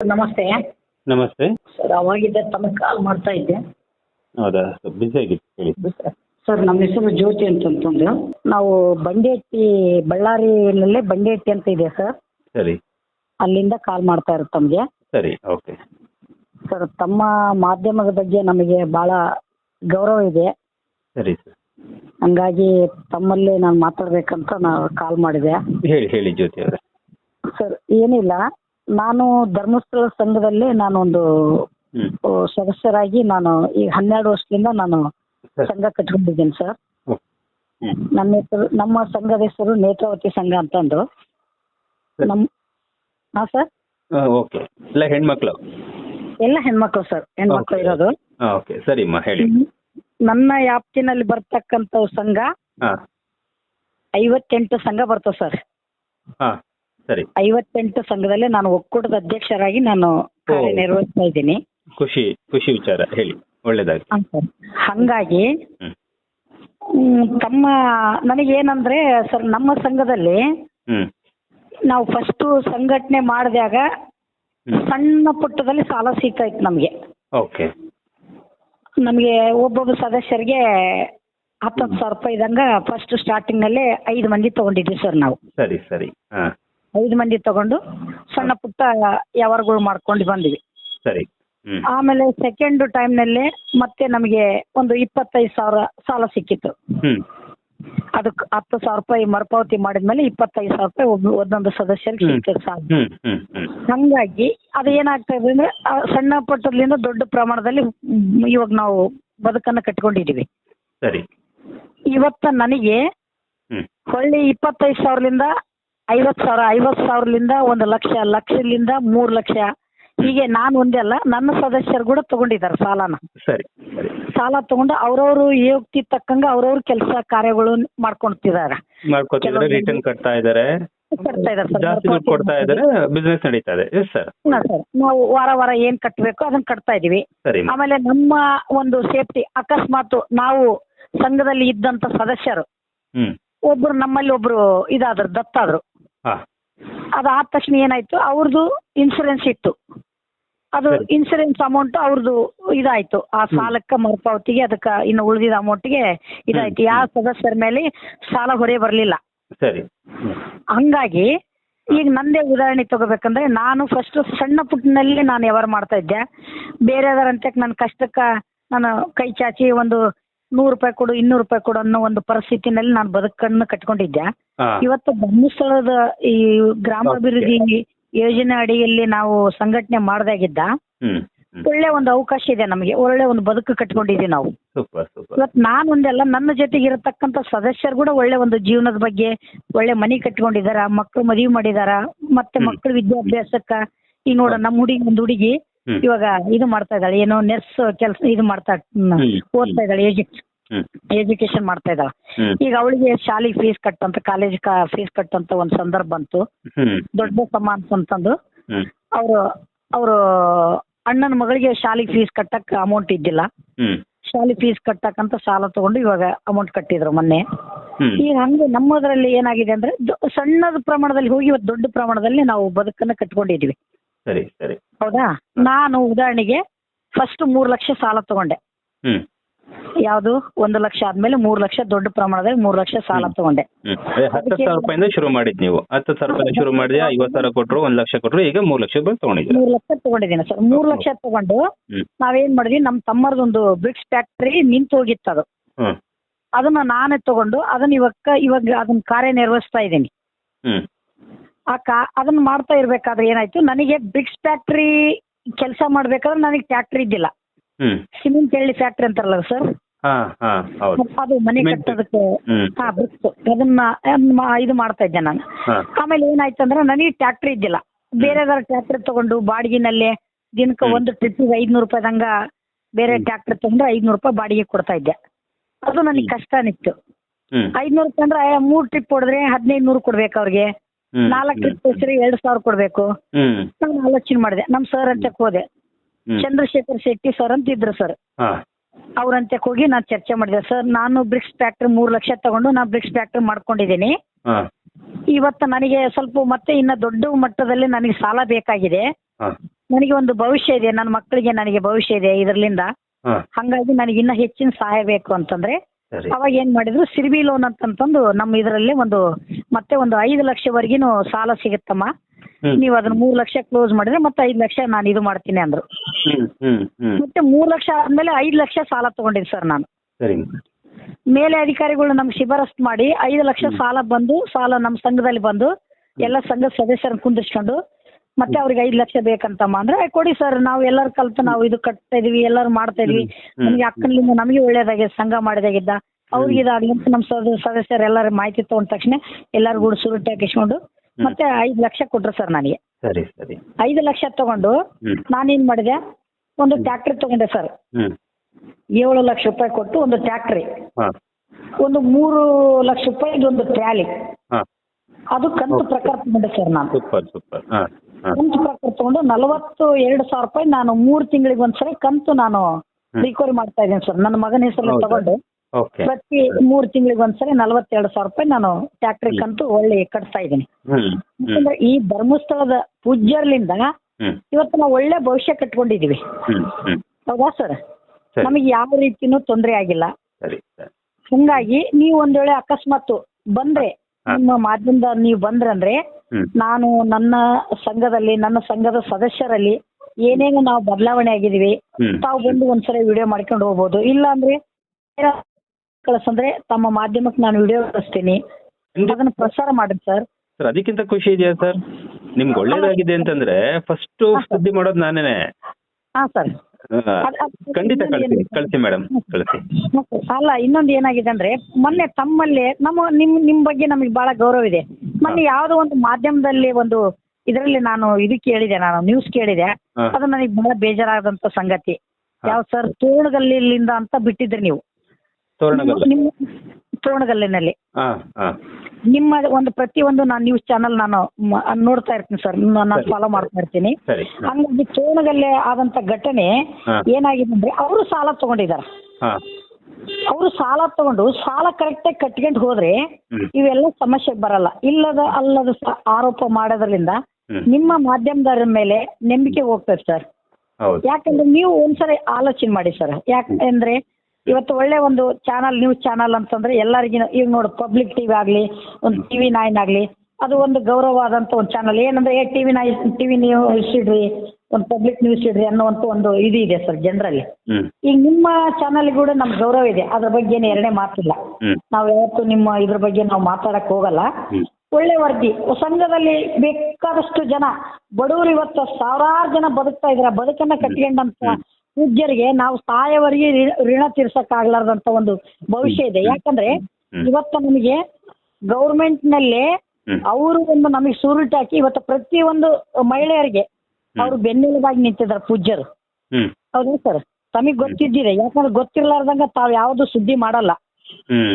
ನಮಸ್ತೆ. ನಮಸ್ತೆ. ಸರ್ ಅವಾಗಿದ್ದ ತನಕ ಕಾಲ್ ಮಾಡ್ತಾ ಇದ್ದೆ. ಹೌದಾ? ಸ್ವಲ್ಪ ಬಿಸಿ ಆಗಿತ್ತು ಹೇಳಿ. ಸರ್ ನಮ್ಮ ಹೆಸರು ಜ್ಯೋತಿ ಅಂತಂತಂದು ನಾವು ಬಂಡೆಟ್ಟಿ ಬಳ್ಳಾರಿಯಲ್ಲೇ ಬಂಡೆಟ್ಟಿ ಅಂತ ಇದೆ ಸರ್. ಸರಿ. ಅಲ್ಲಿಂದ ಕಾಲ್ ಮಾಡ್ತಾ ಇರೋದು ತಮಗೆ. ಸರಿ ಓಕೆ. ಸರ್ ತಮ್ಮ ಮಾಧ್ಯಮದ ಬಗ್ಗೆ ನಮಗೆ ಬಹಳ ಗೌರವ ಇದೆ. ಸರಿ ಸರ್. ಹಂಗಾಗಿ ತಮ್ಮಲ್ಲಿ ನಾನು ಮಾತಾಡ್ಬೇಕಂತ ನಾನು ಕಾಲ್ ಮಾಡಿದೆ. ಹೇಳಿ ಹೇಳಿ ಜ್ಯೋತಿ ಅವರೇ. ಸರ್ ಏನಿಲ್ಲ. ನಾನು ಧರ್ಮಸ್ಥಳ ಸಂಘದಲ್ಲಿ ನಾನೊಂದು ಒಂದು ಸದಸ್ಯರಾಗಿ ನಾನು ಈಗ ಹನ್ನೆರಡು ವರ್ಷದಿಂದ ನಾನು ಸರಿ. ಸಂಘ ಕಟ್ಕೊಂಡಿದ್ದೀನಿ ಸರ್. ನಮ್ಮ ನನ್ನ ಹೆಸರು ನಮ್ಮ ಸಂಘದ ಹೆಸರು ನೇತ್ರಾವತಿ ಸಂಘ ಅಂತಂದು. ಸರಿ. ನಮ್ಮ ಹಾ ಸರ್? ಓಕೆ. ಎಲ್ಲ ಹೆಣ್ಮಕ್ಳು? ಎಲ್ಲ ಹೆಣ್ಮಕ್ಳು ಸರ್ ಹೆಣ್ಮಕ್ಳು. ಇರೋದು. ಹಾಂ ಓಕೆ. ಸರಿಮ್ಮ ಹೇಳಿ. ನನ್ನ ವ್ಯಾಪ್ತಿನಲ್ಲಿ ಬರ್ತಕ್ಕಂಥ ಸಂಘ ಹಾಂ. ಐವತ್ತೆಂಟು ಸಂಘ ಬರ್ತದೆ ಸರ್. ಹಾಂ. ಸರಿ. ಐವತ್ತೆಂಟು ಸಂಘದಲ್ಲಿ ನಾನು ಒಕ್ಕೂಟದ ಅಧ್ಯಕ್ಷರಾಗಿ ನಾನು ಕಾರ್ಯನಿರ್ವಹಿಸ್ತಾ ಇದ್ದೀನಿ. ಖುಷಿ ಖುಷಿ ವಿಚಾರ ಹೇಳಿ ಒಳ್ಳೇದಾಗಿ. ಹಂಗಾಗಿ ಸರ್. ಹಾಗಾಗಿ ಹ್ಮ್. ಮ್, ತಮ್ಮ ನನಗೇನಂದ್ರೆ ಸರ್ ನಮ್ಮ ಸಂಘದಲ್ಲಿ ನಾವು ಫಸ್ಟ್ ಸಂಘಟನೆ ಮಾಡಿದಾಗ ಸಣ್ಣ ಪುಟ್ಟದಲ್ಲಿ ಸಾಲ ಸಿಗ್ತಾ ಇತ್ತು ನಮಗೆ. ಓಕೆ. ನಮಗೆ ಒಬ್ಬೊಬ್ಬ ಸದಸ್ಯರಿಗೆ ಹತ್ತತ್ತು ಸಾವಿರ ರೂಪಾಯಿ ಇದ್ದಂಗೆ ಫಸ್ಟ್ ಸ್ಟಾರ್ಟಿಂಗ್ನಲ್ಲಿ ಐದು ಮಂದಿ ತಗೊಂಡಿದ್ವಿ ಸರ್ ನಾವು. ಸರಿ ಸರಿ. ಹಾಂ. ಐದು ಮಂದಿ ತಗೊಂಡು ಸಣ್ಣ ಪುಟ್ಟ ವ್ಯವಹಾರಗಳು ಮಾಡ್ಕೊಂಡು ಬಂದ್ವಿ. ಸರಿ. ಆಮೇಲೆ ಸೆಕೆಂಡ್ ಟೈಮ್ನಲ್ಲಿ ಮತ್ತೆ ನಮಗೆ ಒಂದು ಇಪ್ಪತ್ತೈದು ಸಾವಿರ ಸಾಲ ಸಿಕ್ಕಿತ್ತು. ಅದಕ್ಕೆ ಹತ್ತು ಸಾವಿರ ರೂಪಾಯಿ ಮರುಪಾವತಿ ಮಾಡಿದ್ಮೇಲೆ ಇಪ್ಪತ್ತೈದು ಸಾವಿರ ರೂಪಾಯಿ ಒಬ್ಬ ಒಂದೊಂದು ಸದಸ್ಯರಿಗೆ ಹ್ಮ್. ಸಿಕ್ಕಿತ್ತು ಸಾಲ. ಹ್ಮ್ ಹಂಗಾಗಿ ಅದು ಏನಾಗ್ತಾ ಇದೆ ಅಂದ್ರೆ ಆ ಸಣ್ಣ ಪಟ್ಟದಿಂದ ದೊಡ್ಡ ಪ್ರಮಾಣದಲ್ಲಿ ಮ್, ಇವಾಗ ನಾವು ಬದುಕನ್ನ ಕಟ್ಕೊಂಡಿದೀವಿ. ಸರಿ. ಇವತ್ತ ನನಗೆ ಹೊಳ್ಳಿ ಇಪ್ಪತ್ತೈದು ಸಾವಿರದಿಂದ ಐವತ್ತು ಸಾವಿರ ಐವತ್ತು ಸಾವಿರಲಿಂದ ಒಂದು ಲಕ್ಷ ಲಕ್ಷದಿಂದ ಮೂರು ಲಕ್ಷ. ಹೀಗೆ ನಾನು ಒಂದೇ ಅಲ್ಲ ನನ್ನ ಸದಸ್ಯರು ಕೂಡ ತಗೊಂಡಿದ್ದಾರೆ ಸಾಲನ. ಸರಿ. ಸರಿ ಸಾಲ ತಗೊಂಡು ಅವ್ರವ್ರು ಯೋಗ್ತಿ ತಕ್ಕಂಗ ಅವ್ರವ್ರ ಕೆಲಸ ಕಾರ್ಯಗಳು ಮಾಡ್ಕೊಂತಿದ್ದಾರೆ ಮಾಡ್ಕೋತಿದ್ರೆ ರಿಟರ್ನ್ ಕಟ್ತಾ ಇದ್ದಾರೆ. ಕಟ್ತಾ ಇದ್ದಾರೆ ಸರ್ ಜಾಸ್ತಿ ದುಡ್ಡು ಕೊಡ್ತಾ ಇದ್ದಾರೆ ಬಿಸ್ನೆಸ್ ನಡೀತಾ ಇದೆ. ಎಸ್ ಸರ್ ಇಲ್ಲ ಸರ್. ನಾವು ವಾರ ವಾರ ಏನ್ ಕಟ್ಟಬೇಕು ಅದನ್ನ ಕಟ್ತಾ ಇದೀವಿ. ಸರಿ ಆಮೇಲೆ ನಮ್ಮ ಒಂದು ಸೇಫ್ಟಿ ಅಕಸ್ಮಾತ್ ನಾವು ಸಂಘದಲ್ಲಿ ಇದ್ದಂತ ಸದಸ್ಯರು ಒಬ್ರು ನಮ್ಮಲ್ಲಿ ಒಬ್ರು ಇದಾದ್ರು ದತ್ತಾದ್ರು. ಹಾಂ. ಅದಾದ ತಕ್ಷಣ ಏನಾಯ್ತು? ಅವ್ರದ್ದು ಇನ್ಸೂರೆನ್ಸ್ ಇತ್ತು. ಅದು ಸರಿ. ಇನ್ಸೂರೆನ್ಸ್ ಅಮೌಂಟ್ ಅವ್ರದ್ದು ಇದಾಯ್ತು. ಆ ಸಾಲಕ್ಕೆ ಮರುಪಾವತಿಗೆ ಅದಕ್ಕೆ ಇನ್ನು ಉಳಿದಿದ ಅಮೌಂಟ್ಗೆ ಇದಾಯ್ತು. ಯಾವ ಸದಸ್ಯರ ಮೇಲೆ ಸಾಲ ಹೊರೆ ಬರಲಿಲ್ಲ. ಸರಿ. ಹಂಗಾಗಿ ಈಗ ನಂದೇ ಉದಾಹರಣೆ ತಗೋಬೇಕಂದ್ರೆ ನಾನು ಫಸ್ಟ್ ಸಣ್ಣ ಪುಟ್ಟಿನಲ್ಲಿ ನಾನು ವ್ಯವಹಾರ ಮಾಡ್ತಾ ಇದ್ದೆ. ಬೇರೆದರಂತೆ ನನ್ನ ಕಷ್ಟಕ್ಕೆ ನಾನು ಕೈ ಚಾಚಿ ಒಂದು ನೂರು ರೂಪಾಯಿ ಕೊಡು ಇನ್ನೂರು ರೂಪಾಯಿ ಕೊಡು ಅನ್ನೋ ಒಂದು ಪರಿಸ್ಥಿತಿನಲ್ಲಿ ನಾನು ಬದುಕನ್ನು ಕಟ್ಕೊಂಡಿದ್ದೆ. ಹಾಂ. ಇವತ್ತು ಧರ್ಮಸ್ಥಳದ ಈ ಗ್ರಾಮಾಭಿವೃದ್ಧಿ ಯೋಜನೆ ಅಡಿಯಲ್ಲಿ ನಾವು ಸಂಘಟನೆ ಮಾಡ್ದಾಗಿದ್ದ ಒಳ್ಳೆ ಒಂದು ಅವಕಾಶ ಇದೆ ನಮಗೆ ಒಳ್ಳೆ ಒಂದು ಬದುಕು ಕಟ್ಕೊಂಡಿದ್ದೀವಿ ನಾವು. ಸೂಪರ್ ಸೂಪರ್ ಇವತ್ತು ನಾನು ಒಂದೆಲ್ಲ ನನ್ನ ಜೊತೆಗೆ ಇರತಕ್ಕಂತ ಸದಸ್ಯರು ಕೂಡ ಒಳ್ಳೆ ಒಂದು ಜೀವನದ ಬಗ್ಗೆ ಒಳ್ಳೆ ಮನೆ ಕಟ್ಕೊಂಡಿದಾರ ಮಕ್ಕಳು ಮದುವೆ ಮಾಡಿದಾರ ಮತ್ತೆ ಹ್ಮ್. ಮಕ್ಕಳ ವಿದ್ಯಾಭ್ಯಾಸಕ್ಕ ಈಗ ನೋಡ ನಮ್ಮ ಹುಡುಗಿ ಒಂದು ಹುಡುಗಿ. ಇವಾಗ ಇದು ಮಾಡ್ತಾ ಇದ್ದಾಳೆ. ಏನೋ ನೆಸ್ ಕೆಲಸ ಇದು ಮಾಡ್ತಾ. ಓದ್ತಾ ಇದ್ದಾಳೆ. ಎಜು ಎಜುಕೇಶನ್ ಮಾಡ್ತಾ ಇದ್ದಾಳೆ. ಈಗ ಅವಳಿಗೆ ಶಾಲೆಗೆ ಫೀಸ್ ಕಟ್ಟಂತ ಕಾಲೇಜ್ ಫೀಸ್ ಕಟ್ಟಂತ ಒಂದು ಸಂದರ್ಭ ಬಂತು. ದೊಡ್ಡ ಸಮ ಅಂತಂದು. ಅವರು ಅವರು ಅಣ್ಣನ ಮಗಳಿಗೆ ಶಾಲೆಗೆ ಫೀಸ್ ಕಟ್ಟಕ್ ಅಮೌಂಟ್ ಇದ್ದಿಲ್ಲ. ಶಾಲೆ ಫೀಸ್ ಕಟ್ಟಕಂತ ಸಾಲ ತಗೊಂಡು ಇವಾಗ ಅಮೌಂಟ್ ಕಟ್ಟಿದ್ರು ಮೊನ್ನೆ. ಈಗ ಹಂಗೆ ನಮ್ಮದ್ರಲ್ಲಿ ಏನಾಗಿದೆ ಅಂದ್ರೆ ಸಣ್ಣದ ಪ್ರಮಾಣದಲ್ಲಿ ಹೋಗಿ ಇವತ್ತು ದೊಡ್ಡ ಪ್ರಮಾಣದಲ್ಲಿ ನಾವು ಬದುಕನ್ನ ಕಟ್ಕೊಂಡಿದ್ವಿ. ಸರಿ ಸರಿ. ಹೌದಾ? ನಾನು ಉದಾಹರಣೆಗೆ ಫಸ್ಟ್ ಮೂರು ಲಕ್ಷ ಸಾಲ ತಗೊಂಡೆ. ಹ್ಮ್. ಯಾವುದು? ಒಂದು ಲಕ್ಷ ಆದ್ಮೇಲೆ ಮೂರು ಲಕ್ಷ ದೊಡ್ಡ ಪ್ರಮಾಣದಲ್ಲಿ ಮೂರು ಲಕ್ಷ ಸಾಲ. ತಗೊಂಡೆ. ಹ್ಞೂ ಅದೇ ಹತ್ತು ಸಾವಿರ ರೂಪಾಯಿಂದ ಶುರು ಮಾಡಿದ್ ನೀವು. ಹತ್ತು ಸಾವಿರ ರೂಪಾಯಿ ಶುರು ಮಾಡಿದ್ಯಾ? ಐವತ್ತು ಸಾವಿರ ಕೊಟ್ಟರು ಒಂದು ಲಕ್ಷ ಕೊಟ್ರು ಈಗ ಮೂರ್ ಲಕ್ಷ ರೂಪಾಯಿ ತಗೊಂಡಿದ್ದೀನಿ ಮೂರು ಲಕ್ಷ ತಗೊಂಡಿದ್ದೀನಿ ಸರ್. ಮೂರು ಲಕ್ಷ ತಗೊಂಡು ಹ್ಮ್. ನಾವೇನ್ ಮಾಡಿದ್ವಿ? ನಮ್ಮ ತಮ್ಮರದೊಂದು ಬ್ರಿಕ್ಸ್ ಫ್ಯಾಕ್ಟ್ರಿ ನಿಂತು ಹೋಗಿತ್ತು ಅದು. ಅದನ್ನ ನಾನೇ ತಗೊಂಡು ಅದನ್ನ ಇವಾಗ ಇವಾಗ ಅದನ್ನ ಕಾರ್ಯನಿರ್ವಹಿಸ್ತಾ ಇದ್ದೀನಿ. ಆ ಕಾ ಅದನ್ನ ಮಾಡ್ತಾ ಇರ್ಬೇಕಾದ್ರೆ ಏನಾಯ್ತು? ನನಗೆ ಬ್ರಿಕ್ಸ್ ಫ್ಯಾಕ್ಟ್ರಿ ಕೆಲಸ ಮಾಡ್ಬೇಕಾದ್ರೆ ನನಗೆ ಫ್ಯಾಕ್ಟ್ರಿ ಇದ್ದಿಲ್ಲ. ಸಿಮೆಂಟ್ ಎಳ್ಳಿ ಫ್ಯಾಕ್ಟ್ರಿ ಅಂತಾರಲ್ಲ ಸರ್ ಹಾಂ ಹಾಂ ಹೌದು. ಅದು ಮನೆ Cement. ಕಟ್ಟೋದಕ್ಕೆ ಹಾ ಬ್ರಿಕ್ಸ್ ಅದನ್ನ ಅದನ್ನ ಮಾ- ಇದು ಮಾಡ್ತಾ ಇದ್ದೆ ನಾನು. ಹಾಂ. ಆಮೇಲೆ ಏನಾಯ್ತು ಅಂದ್ರೆ ನನಗೆ ಟ್ಯಾಕ್ಟ್ರಿ ಇದ್ದಿಲ್ಲ. ಬೇರೆದರ ಟ್ಯಾಕ್ಟ್ರಿ ತಗೊಂಡು ಬಾಡಿಗೆನಲ್ಲೇ ದಿನಕ್ಕೆ ಹ್ಮ್. ಒಂದು ಟ್ರಿಪ್ಪಿಗೆ ಐದ್ನೂರು ರೂಪಾಯಿದಂಗ ಬೇರೆ ಹ್ಮ್. ಟ್ಯಾಕ್ಟ್ರಿ ತಗೊಂಡ್ರೆ ಐದ್ನೂರು ರೂಪಾಯಿ ಬಾಡಿಗೆ ಕೊಡ್ತಾ ಇದ್ದೆ. ಅದು ನನಗೆ. ಕಷ್ಟ ಅನಿತ್ತು. ಐದ್ನೂರು ರೂಪಾಯಿ ಅಂದ್ರೆ ಮೂರು ಟ್ರಿಪ್ ಹೊಡೆದ್ರೆ ಹದಿನೈದು ನೂರು ಕೊಡ್ಬೇಕು ಅವ್ರಿಗೆ. ನಾಲ್ಕು ಟ್ರಿಪ್ ಹೆಸರು ಎರಡ್ ಸಾವಿರ ಕೊಡ್ಬೇಕು. ನಾನು ಆಲೋಚನೆ ಮಾಡಿದೆ. ನಮ್ ಸರ್ ಅಂತ ಹೋದೆ. ಚಂದ್ರಶೇಖರ್ ಶೆಟ್ಟಿ ಸರ್ ಅಂತ ಇದ್ರು ಸರ್ ಹಾಂ. ಅವ್ರಂತಕ್ಕೆ ಹೋಗಿ ನಾನು ಚರ್ಚೆ ಮಾಡಿದೆ. ಸರ್ ನಾನು ಬ್ರಿಕ್ಸ್ ಫ್ಯಾಕ್ಟ್ರಿ ಮೂರ್ ಲಕ್ಷ ತಗೊಂಡು ನಾನು ಬ್ರಿಕ್ಸ್ ಫ್ಯಾಕ್ಟ್ರಿ ಮಾಡ್ಕೊಂಡಿದ್ದೀನಿ. ಇವತ್ತ ನನಗೆ ಸ್ವಲ್ಪ ಮತ್ತೆ ಇನ್ನ ದೊಡ್ಡ ಮಟ್ಟದಲ್ಲಿ ನನಗೆ ಸಾಲ ಬೇಕಾಗಿದೆ. ನನಗೆ ಒಂದು ಭವಿಷ್ಯ ಇದೆ. ನನ್ನ ಮಕ್ಕಳಿಗೆ ನನಗೆ ಭವಿಷ್ಯ ಇದೆ ಇದರಿಂದ ಹಂಗಾಗಿ ನನಗೆ ಇನ್ನ ಹೆಚ್ಚಿನ ಸಹಾಯ ಬೇಕು ಅಂತಂದ್ರೆ ಸರಿ. ಅವಾಗ ಏನ್ ಮಾಡಿದ್ರು ಸಿರಿಬಿ ಲೋನ್ ಅಂತಂತಂದು ನಮ್ಮ ಇದರಲ್ಲಿ ಒಂದು ಮತ್ತೆ ಒಂದು ಐದು ಲಕ್ಷವರೆಗಿನೂ ಸಾಲ ಸಿಗುತ್ತಮ್ಮ. ನೀವ್ ನೀವು ಅದನ್ನ ಮೂರ್ ಲಕ್ಷ ಕ್ಲೋಸ್ ಮಾಡಿದ್ರೆ ಮತ್ತೆ ಐದ್ ಲಕ್ಷ ನಾನು ಇದು ಮಾಡ್ತೀನಿ ಅಂದ್ರು. ಹ್ಮ್ ಹ್ಮ್ ಹ್ಮ್. ಮತ್ತೆ ಮೂರ್ ಲಕ್ಷ ಆದ್ಮೇಲೆ ಐದ್ ಲಕ್ಷ ಸಾಲ ತಗೊಂಡಿದ್ದೆ ಸರ್ ನಾನು. ಸರಿ. ಮೇಲೆ ಅಧಿಕಾರಿಗಳು ನಮ್ಗೆ ಶಿಫಾರಸ್ ಮಾಡಿ ಐದು ಲಕ್ಷ ಸಾಲ ಬಂದು ಸಾಲ ನಮ್ಮ ಸಂಘದಲ್ಲಿ ಬಂದು ಎಲ್ಲ ಸಂಘದ ಸದಸ್ಯರನ್ನ ಕುಂದಿಸ್ಕೊಂಡು ಮತ್ತೆ ಅವ್ರಿಗೆ ಐದ್ ಲಕ್ಷ ಬೇಕಂತಮ್ಮ ಅಂದ್ರೆ ಕೊಡಿ ಸರ್ ನಾವು ಎಲ್ಲರೂ ಕಲ್ತು ನಾವು ಇದು ಕಟ್ತಾ ಇದೀವಿ ಎಲ್ಲರೂ ಮಾಡ್ತಾ ಇದೀವಿ ನಮ್ಗೆ ಅಕ್ಕನಿಂದ ನಮಗೆ ಒಳ್ಳೇದಾಗಿದೆ ಸಂಘ ಮಾಡಿದಾಗಿದ್ದ. ಅವ್ರಿಗೆ ಇದಾಗ್ಲಿ ಅಂತ ನಮ್ಮ ಸದ ಸದಸ್ಯರು ಎಲ್ಲರೂ ಮಾಹಿತಿ ತಗೊಂಡ ತಕ್ಷಣ ಎಲ್ಲರೂ ಕೂಡ ಸುರುಟಿ ಹಾಕಿಸ್ಕೊಂಡು ಮತ್ತೆ ಐದು ಲಕ್ಷ ಕೊಟ್ರು ಸರ್ ನನಗೆ. ಸರಿ ಸರಿ. ಐದು ಲಕ್ಷ ತಗೊಂಡು ನಾನೇನ್ ಮಾಡಿದೆ ಒಂದು ಟ್ಯಾಕ್ಟ್ರಿ ತಗೊಂಡೆ ಸರ್. ಏಳು ಲಕ್ಷ ರೂಪಾಯಿ ಕೊಟ್ಟು ಒಂದು ಟ್ಯಾಕ್ಟ್ರಿ ಒಂದು ಮೂರು ಲಕ್ಷ ರೂಪಾಯಿ ಒಂದು ಟ್ಯಾಲಿ ಅದು ಕಂತು ಪ್ರಕಾರ ತಗೊಂಡೆ ಸರ್ ನಾನು. Super super. ಕಂತು ಪ್ರಕಾರ ತಗೊಂಡು ನಲವತ್ತು ಎರಡು ಸಾವಿರ ರೂಪಾಯಿ ನಾನು ಮೂರು ತಿಂಗಳಿಗೆ ಒಂದ್ಸರಿ ಕಂತು ನಾನು ರಿಕವರಿ ಮಾಡ್ತಾ ಇದ್ದೀನಿ ಸರ್. ನನ್ನ ಮಗನ ಹೆಸರಲ್ಲಿ ತಗೊಂಡು ಓಕೆ. ಪ್ರತಿ ಮೂರು ತಿಂಗಳಿಗೆ ಒಂದ್ಸರಿ ನಲವತ್ತೆರಡು ಸಾವಿರ ರೂಪಾಯಿ ನಾನು ಟ್ಯಾಕ್ಟ್ರಿ ಕಂತು ಒಳ್ಳೆ ಕಟ್ತಾ ಇದ್ದೀನಿ. ಯಾಕಂದ್ರೆ ಈ ಧರ್ಮಸ್ಥಳದ ಪೂಜ್ಯರ್ಲಿಂದ ಇವತ್ತು ನಾವು ಒಳ್ಳೆ ಭವಿಷ್ಯ ಕಟ್ಕೊಂಡಿದೀವಿ ಹೌದಾ ಸರ್? ನಮಗೆ ಯಾವ ರೀತಿನೂ ತೊಂದರೆ ಆಗಿಲ್ಲ. ಹಂಗಾಗಿ ನೀವು ಒಂದ್ ವೇಳೆ ಅಕಸ್ಮಾತ್ ಬಂದ್ರೆ ನಿಮ್ಮ ಮಾಧ್ಯಮದ ನೀವು ಬಂದ್ರಂದ್ರೆ ನಾನು ನನ್ನ ಸಂಘದಲ್ಲಿ ನನ್ನ ಸಂಘದ ಸದಸ್ಯರಲ್ಲಿ ಏನೇನು ನಾವು ಬದಲಾವಣೆ ಆಗಿದೀವಿ ತಾವು ಬಂದು ಒಂದ್ಸರಿ ವಿಡಿಯೋ ಮಾಡ್ಕೊಂಡು ಹೋಗ್ಬೋದು. ಇಲ್ಲ ಅಂದ್ರೆ ಕಳ್ಸಂದ್ರೆ ತಮ್ಮ ಮಾಧ್ಯಮಕ್ಕೆ ನಾನು ವಿಡಿಯೋ ಕಳಿಸ್ತೀನಿ. ಅದನ್ನ ಪ್ರಸಾರ ಮಾಡಿ ಸರ್. ಸರ್ ಅದಕ್ಕಿಂತ ಖುಷಿ ಇದೆಯಾ ಸರ್? ನಿಮ್ಗೆ ಒಳ್ಳೇದಾಗಿದೆ ಅಂತಂದ್ರೆ ಫಸ್ಟ್ ಸುದ್ದಿ ಮಾಡೋದು ನಾನೇನೆ. ಹಾ ಸರ್. ಖಂಡಿತ ಇನ್ನೊಂದು ಕಳಿಸಿ ಕಳಿಸಿ ಮೇಡಮ್ ಕಳಿಸಿ. ಅಲ್ಲ ಇನ್ನೊಂದು ಏನಾಗಿದೆ ಅಂದ್ರೆ ಮೊನ್ನೆ ತಮ್ಮಲ್ಲಿ ನಮ್ಮ ನಿಮ್ ನಿಮ್ ಬಗ್ಗೆ ನಮಗೆ ಬಹಳ ಗೌರವ ಇದೆ. ಮೊನ್ನೆ ಯಾವ್ದೋ ಒಂದು ಮಾಧ್ಯಮದಲ್ಲಿ ಒಂದು ಇದರಲ್ಲಿ ನಾನು ಇದು ಕೇಳಿದೆ ನಾನು ನ್ಯೂಸ್ ಕೇಳಿದೆ. ಅದು ನನಗೆ ಬಹಳ ಬೇಜಾರಾದಂತ ಸಂಗತಿ. ಯಾವ ಸರ್ ತೋರಣಗಲ್ಲಿಂದ ಅಂತ ಬಿಟ್ಟಿದ್ರಿ ನೀವು. ತೋರಣಗಲ್ಲ. ನಿಮ್ಮ ತೋರಣಗಲ್ಲಿನಲ್ಲಿ ಹಾ ನಿಮ್ಮ ಒಂದು ಪ್ರತಿಯೊಂದು ನಾನು ನ್ಯೂಸ್ ಚಾನಲ್ ನಾನು ಮ- ನೋಡ್ತಾ ಇರ್ತೀನಿ ಸರ್ ನಾನು ಸರಿ. ಫಾಲೋ ಮಾಡ್ತಾ ಇರ್ತೀನಿ. ಸರಿ ಹಂಗಾಗಿ ತೋರಣಗಲ್ಲೇ ಆದಂತ ಘಟನೆ ಹಾ. ಏನಾಗಿದೆ ಅಂದ್ರೆ ಅವರು ಸಾಲ ತಗೊಂಡಿದ್ದಾರೆ. ಹಾ. ಅವರು ಸಾಲ ತಗೊಂಡು ಸಾಲ ಕರೆಕ್ಟಾಗಿ ಕಟ್ಕೊಂಡು ಹೋದ್ರೆ ಹ್ಮ್. ಇವೆಲ್ಲ ಸಮಸ್ಯೆ ಬರಲ್ಲ. ಇಲ್ಲದ ಅಲ್ಲದ ಸ- ಆರೋಪ ಮಾಡೋದ್ರಿಂದ ಹ್ಮ್. ನಿಮ್ಮ ಮಾಧ್ಯಮದವರ ಮೇಲೆ ನಂಬಿಕೆ ಹೋಗ್ತದೆ ಸರ್ ಹೌದು. ಯಾಕಂದ್ರೆ ನೀವು ಒಂದ್ಸರಿ ಆಲೋಚನೆ ಮಾಡಿ ಸರ್ ಯಾಕಂದ್ರೆ ಇವತ್ತು ಒಳ್ಳೆ ಒಂದು ಚಾನಲ್ ನ್ಯೂಸ್ ಚಾನಲ್ ಅಂತಂದ್ರೆ ಎಲ್ಲರಿಗಿನ ಈಗ ನೋಡಿ ಪಬ್ಲಿಕ್ ಟಿವಿ ಆಗ್ಲಿ ಒಂದು ಟಿವಿ ನೈನ್ ಆಗ್ಲಿ ಅದು ಒಂದು ಗೌರವವಾದಂತ ಒಂದು ಚಾನಲ್ ಏನಂದ್ರೆ ಏ ಟಿವಿ ನೈ ಟಿವಿ ನ್ಯೂಸ್ ಇಡ್ರಿ ಒಂದು ಪಬ್ಲಿಕ್ ನ್ಯೂಸ್ ಇಡ್ರಿ ಅನ್ನುವಂತ ಒಂದು ಇದು ಇದೆ ಸರ್ ಜನರಲ್ಲಿ. ಈಗ ನಿಮ್ಮ ಚಾನಲ್ ಕೂಡ ನಮ್ಗೆ ಗೌರವ ಇದೆ. ಅದ್ರ ಬಗ್ಗೆ ಏನು ಎರಡನೇ ಮಾತಿಲ್ಲ. ನಾವು ಯಾವತ್ತು ನಿಮ್ಮ ಇದ್ರ ಬಗ್ಗೆ ನಾವು ಮಾತಾಡಕ್ ಹೋಗಲ್ಲ. ಒಳ್ಳೆ ವರದಿ. ಸಂಘದಲ್ಲಿ ಬೇಕಾದಷ್ಟು ಜನ ಬಡವರು ಇವತ್ತು ಸಾವಿರಾರು ಜನ ಬದುಕ್ತಾ ಇದಾರೆ. ಬದುಕನ್ನ ಕಟ್ಕೊಂಡಂತ ಪೂಜ್ಯರಿಗೆ ನಾವು ಸಾಯವರೆಗೆ ಋಣ- ಋಣ ತೀರ್ಸಕ್ ಆಗ್ಲಾರ್ದಂತ ಒಂದು ಭವಿಷ್ಯ ಇದೆ. ಯಾಕಂದ್ರೆ ಇವತ್ತ ನಮಗೆ ಗೌರ್ಮೆಂಟ್ ನಲ್ಲೇ. ಅವರು ಒಂದು ನಮಗೆ ಸೂರುಟ್ ಹಾಕಿ ಇವತ್ತು ಒಂದು ಮಹಿಳೆಯರಿಗೆ ಅವರು ಬೆನ್ನೆಲುಬಾಗಿ ನಿಂತಿದ್ದಾರೆ ಪೂಜ್ಯರು. ಹೌದಾ ಸರ್? ತಮಗೆ ಗೊತ್ತಿದ್ದಿದೆ ಯಾಕಂದ್ರೆ ಗೊತ್ತಿರ್ಲಾರ್ದಂಗ ತಾವ್ ಯಾವ್ದು ಸುದ್ದಿ ಮಾಡಲ್ಲ. ಹ್ಮ್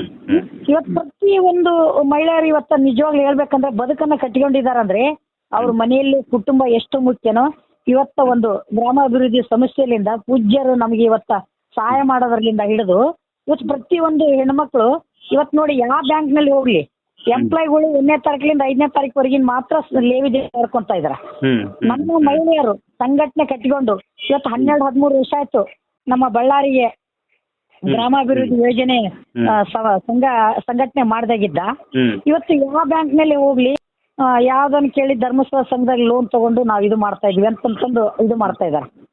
ಪ್ರತಿ ಒಂದು ಮಹಿಳೆಯರು ಇವತ್ತ ನಿಜವಾಗ್ಲೂ ಹೇಳ್ಬೇಕಂದ್ರೆ ಬದುಕನ್ನ ಕಟ್ಟಿಕೊಂಡಿದಾರಂದ್ರೆ ಅವ್ರ ಮನೆಯಲ್ಲಿ ಕುಟುಂಬ ಎಷ್ಟು ಮುಖ್ಯನೋ ಇವತ್ತ ಒಂದು ಗ್ರಾಮಾಭಿವೃದ್ಧಿ ಸಮಸ್ಯೆಲಿಂದ ಪೂಜ್ಯರು ನಮಗೆ ಇವತ್ತ ಸಹಾಯ ಮಾಡೋದ್ರಲ್ಲಿಂದ ಹಿಡಿದು ಇವತ್ತು ಪ್ರತಿ ಒಂದು ಹೆಣ್ಮಕ್ಳು ಇವತ್ತು ನೋಡಿ ಯಾವ ಬ್ಯಾಂಕ್ನಲ್ಲಿ ಹೋಗ್ಲಿ ಎಂಪ್ಲಾಯ್ಗಳು ಒಂದನೇ ತಾರೀಕಿಂದ ಐದನೇ ತಾರೀಕುವರೆಗಿನ ಮಾತ್ರ ಲೇವಿದೆ ಮಾಡ್ಕೊಂತ ಇದಾರೆ. ನಮ್ಮ ಮಹಿಳೆಯರು ಸಂಘಟನೆ ಕಟ್ಟಿಕೊಂಡು ಇವತ್ತು ಹನ್ನೆರಡು ಹದಿಮೂರು ವರ್ಷ ಆಯ್ತು ನಮ್ಮ ಬಳ್ಳಾರಿಗೆ ಗ್ರಾಮಾಭಿವೃದ್ಧಿ ಯೋಜನೆ. ಸಂಘ ಸಂಘಟನೆ ಮಾಡ್ದಾಗಿದ್ದ. ಇವತ್ತು ಯಾವ ಬ್ಯಾಂಕ್ನಲ್ಲಿ ಹೋಗ್ಲಿ ಯಾವ್ದನ್ನ ಕೇಳಿ ಧರ್ಮಸ್ಥಳ ಸಂಘದಲ್ಲಿ ಲೋನ್ ತಗೊಂಡು ನಾವು ಇದು ಮಾಡ್ತಾ ಇದೀವಿ ಅಂತಂದು ಇದು ಮಾಡ್ತಾ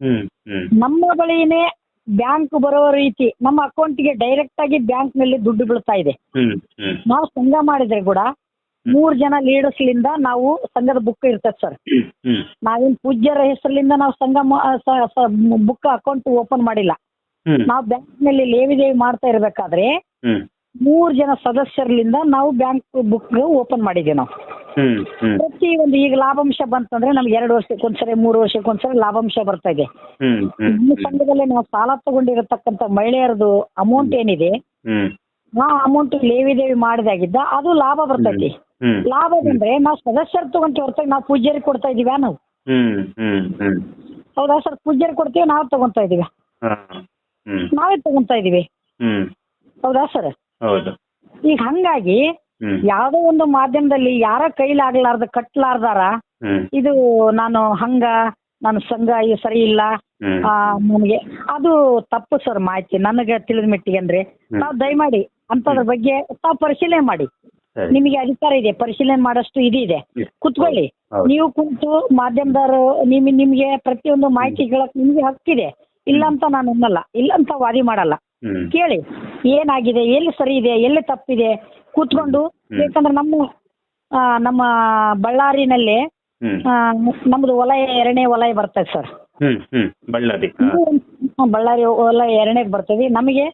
ಹ್ಮ್ ನಮ್ಮ ಬಳಿನೇ ಬ್ಯಾಂಕ್ ಬರೋ ರೀತಿ ನಮ್ಮ ಅಕೌಂಟಿಗೆ ಡೈರೆಕ್ಟ್ ಆಗಿ ಬ್ಯಾಂಕ್ನಲ್ಲಿ ದುಡ್ಡು ಬೀಳ್ತಾ ಇದೆ. ನಾವು ಸಂಘ ಮಾಡಿದ್ರೆ ಕೂಡ ಮೂರ್ ಜನ ಲೀಡರ್ಸ್ ಲಿಂದ ನಾವು ಸಂಘದ ಬುಕ್ ಇರ್ತದೆ ಸರ್ ನಾವಿನ್ ಪೂಜ್ಯರ ಹೆಸರಿಂದ ನಾವು ಸಂಘ ಬುಕ್ ಅಕೌಂಟ್ ಓಪನ್ ಮಾಡಿಲ್ಲ. ನಾವು ಬ್ಯಾಂಕ್ನಲ್ಲಿ ಲೇವಿದೇವಿ ಮಾಡ್ತಾ ಇರ್ಬೇಕಾದ್ರೆ ಮೂರ್ ಜನ ಸದಸ್ಯರಿಂದ ನಾವು ಬ್ಯಾಂಕ್ ಬುಕ್ ಓಪನ್ ಮಾಡಿದ್ದೀವಿ ನಾವು. ಹ್ಮ್ ಹ್ಮ್. ಪ್ರತಿ ಒಂದು ಈಗ ಲಾಭಾಂಶ ಬಂತಂದ್ರೆ ನಮ್ಗೆ ಎರಡು ವರ್ಷಕ್ಕೊಂದ್ಸರಿ ಮೂರು ವರ್ಷಕ್ಕೊಂದ್ಸರಿ ಲಾಭಾಂಶ ಬರ್ತಾ ಇದೆ. ಹ್ಮ್ ಸಂಘದಲ್ಲಿ ನಾವು ಸಾಲ ತಗೊಂಡಿರತಕ್ಕಂತ ಮಹಿಳೆಯರದು ಅಮೌಂಟ್ ಏನಿದೆ? ಹ್ಮ್. ಆ ಅಮೌಂಟ್ ಲೇವಿದೇವಿ ಮಾಡಿದಾಗಿದ್ದ ಅದು ಲಾಭ ಬರ್ತೈತಿ ಹ್ಮ್ ಲಾಭ ಬಂದ್ರೆ ನಾವು ಸದಸ್ಯರು ತಗೊಂತೀವಿ ಹೊರತಾಗಿ ನಾವು ಪೂಜ್ಯರಿಗೆ ಕೊಡ್ತಾ ಇದೀವ ನಾವು? ಹ್ಮ್ ಹ್ಮ್ ಹ್ಮ್. ಹೌದಾ ಸರ್? ಪೂಜ್ಯರಿಗೆ ಕೊಡ್ತೀವಿ ನಾವು ತಗೊಂತಾ ಇದೀವಿ. ಹಾ ಹ್ಮ್. ನಾವೇ ತಗೊಂತಾ ಇದೀವಿ. ಹ್ಮ್. ಹೌದಾ ಸರ್? ಹೌದು. ಈಗ ಹಂಗಾಗಿ ಯಾವ್ದೋ ಒಂದು ಮಾಧ್ಯಮದಲ್ಲಿ ಯಾರ ಕೈಲಾಗ್ಲಾರ್ದ ಕಟ್ಲಾರ್ದಾರ ಇದು ನಾನು ಹಂಗ ನನ್ನ ಸಂಘ ಇದು ಸರಿ ಇಲ್ಲ ನನಗೆ ಅದು ತಪ್ಪು ಸರ್ ಮಾಹಿತಿ ನನಗೆ ತಿಳಿದ ಮೆಟ್ಟಿಗೆ ಅಂದ್ರೆ. ತಾವು ದಯಮಾಡಿ ಅಂತದ್ರ ಬಗ್ಗೆ ತಾವು ಪರಿಶೀಲನೆ ಮಾಡಿ. ನಿಮಗೆ ಅಧಿಕಾರ ಇದೆ ಪರಿಶೀಲನೆ ಮಾಡಷ್ಟು ಇದಿದೆ. ಕುತ್ಕೊಳ್ಳಿ. ನೀವು ಕುಂತು ಮಾಧ್ಯಮದವರು ನಿಮ್ ನಿಮ್ಗೆ ಪ್ರತಿಯೊಂದು ಮಾಹಿತಿ ಹೇಳಕ್ ನಿಮ್ಗೆ ಹಕ್ಕಿದೆ ಇಲ್ಲ ಅಂತ ನಾನು ಅನ್ನಲ್ಲ. ಇಲ್ಲ ಅಂತ ವಾದಿ ಮಾಡಲ್ಲ. ಕೇಳಿ. ಏನಾಗಿದೆ ಎಲ್ಲಿ ಸರಿ ಇದೆ ಎಲ್ಲಿ ತಪ್ಪಿದೆ ಕೂತ್ಕೊಂಡು. ಯಾಕಂದ್ರೆ ನಮ್ಮ ಆ, ನಮ್ಮ ಬಳ್ಳಾರಿನಲ್ಲಿ ಹ್ಮ್. ಆ, ನಮ್ದು ವಲಯ ಎರಡನೇ ವಲಯ ಬರ್ತದೆ ಸರ್. ಹ್ಮ್ ಹ್ಮ್. ಬಳ್ಳಾರಿ. ಹಾ. ಬಳ್ಳಾರಿ ವಲಯ ಎರಡನೇ ಬರ್ತದೆ. ನಮಗೆ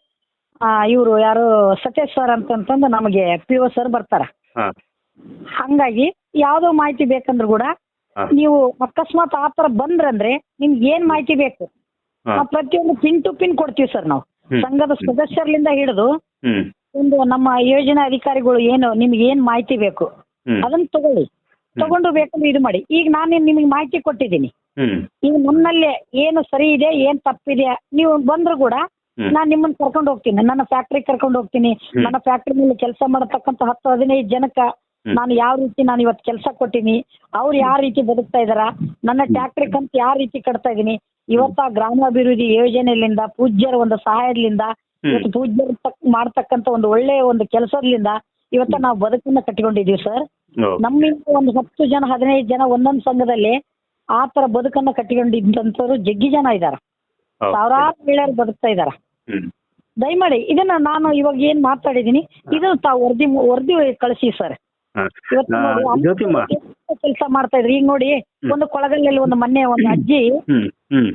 ಇವರು ಯಾರು ಸತೀಶ್ ಸರ್ ಅಂತಂತಂದು ನಮಗೆ ಪಿ ಒ ಸರ್ ಬರ್ತಾರ. ಹಾ. ಹಂಗಾಗಿ ಯಾವ್ದೋ ಮಾಹಿತಿ ಬೇಕಂದ್ರು ಕೂಡ ಹಾ. ನೀವು ಅಕಸ್ಮಾತ್ ಆ ಥರ ಬಂದ್ರಂದ್ರೆ ನಿಮ್ಗೆ ಏನ್ ಮಾಹಿತಿ ಬೇಕು? ಹಾ. ಪ್ರತಿಯೊಂದು ಪಿನ್ ಟು ಪಿನ್ ಕೊಡ್ತೀವಿ ಸರ್ ನಾವು. ಹ್ಮ್. ಸಂಘದ ಸದಸ್ಯರಿಂದ ಹಿಡಿದು ಹ್ಮ್. ಒಂದು ನಮ್ಮ ಯೋಜನಾ ಅಧಿಕಾರಿಗಳು ಏನು ನಿಮ್ಗೆ ಏನ್ ಮಾಹಿತಿ ಬೇಕು? ಹ್ಮ್. ಅದನ್ನ ತಗೊಳ್ಳಿ. ತಗೊಂಡು ಬೇಕಂದ್ರೆ ಇದು ಮಾಡಿ. ಈಗ ನಾನು ನಿಮಗೆ ಮಾಹಿತಿ ಕೊಟ್ಟಿದ್ದೀನಿ. ಹ್ಮ್. ಈಗ ನಮ್ಮಲ್ಲಿ ಏನು ಸರಿ ಇದೆ ಏನ್ ತಪ್ಪಿದೆ ನೀವು ಬಂದ್ರು ಕೂಡ ಹ್ಮ್. ನಾನು ನಿಮ್ಮನ್ನ ಕರ್ಕೊಂಡು ಹೋಗ್ತೀನಿ. ನನ್ನ ಫ್ಯಾಕ್ಟ್ರಿ ಕರ್ಕೊಂಡು ಹೋಗ್ತೀನಿ. ನನ್ನ ನನ್ನ ಮೇಲೆ ಕೆಲಸ ಮಾಡತಕ್ಕಂತ ಹತ್ತು ಹದಿನೈದು ಜನಕ್ಕ ಹ್ಮ್. ನಾನು ಯಾವ ರೀತಿ ನಾನು ಇವತ್ತು ಕೆಲಸ ಕೊಟ್ಟಿನಿ ಅವ್ರು ಯಾವ ರೀತಿ ಬದುಕ್ತಾ ಇದಾರ ನನ್ನ ಟ್ಯಾಕ್ಟ್ರಿ ಕಂತು ಯಾವ ರೀತಿ ಕಟ್ತಾ ಇದೀನಿ ಇವತ್ತ ಗ್ರಾಮಾಭಿವೃದ್ಧಿ ಯೋಜನೆಯಿಂದ ಪೂಜ್ಯರ ಒಂದು ಸಹಾಯದಿಂದ. ಇವತ್ತು ಪೂಜ್ಯರು ತಕ್ ಮಾಡ್ತಕ್ಕಂತ ಒಂದು ಒಳ್ಳೆಯ ಒಂದು ಕೆಲಸದಿಂದ ಇವತ್ತ ನಾವು ಬದುಕನ್ನ ಕಟ್ಟಿಕೊಂಡಿದೀವಿ ಸರ್. ನಮ್ಮಿಂದ ಒಂದು ಹತ್ತು ಜನ ಹದಿನೈದು ಜನ ಒಂದೊಂದು ಸಂಘದಲ್ಲಿ ಆ ತರ ಬದುಕನ್ನ ಕಟ್ಟಿಕೊಂಡಿದ್ದಂಥವ್ರು ಜಗ್ಗಿ ಜನ ಇದಾರ. ಸಾವಿರಾರು ಮಹಿಳೆಯರು ಬದುಕ್ತಾ ಇದಾರ. ದಯಮಾಡಿ ಇದನ್ನ ನಾನು ಇವಾಗ ಏನ್ ಮಾತಾಡಿದೀನಿ ಇದನ್ನ ತಾವು ವರದಿ ವರದಿ ಕಳಿಸಿ ಸರ್. ಜ್ಯೋತಿಮ್ಮ. ಕೆಲಸ ಮಾಡ್ತಾ ಇದ್ರಿ. ಈಗ ನೋಡಿ ಒಂದು ಕೊಳಗಲ್ಲಿ ಒಂದು ಮೊನ್ನೆ ಒಂದು ಅಜ್ಜಿ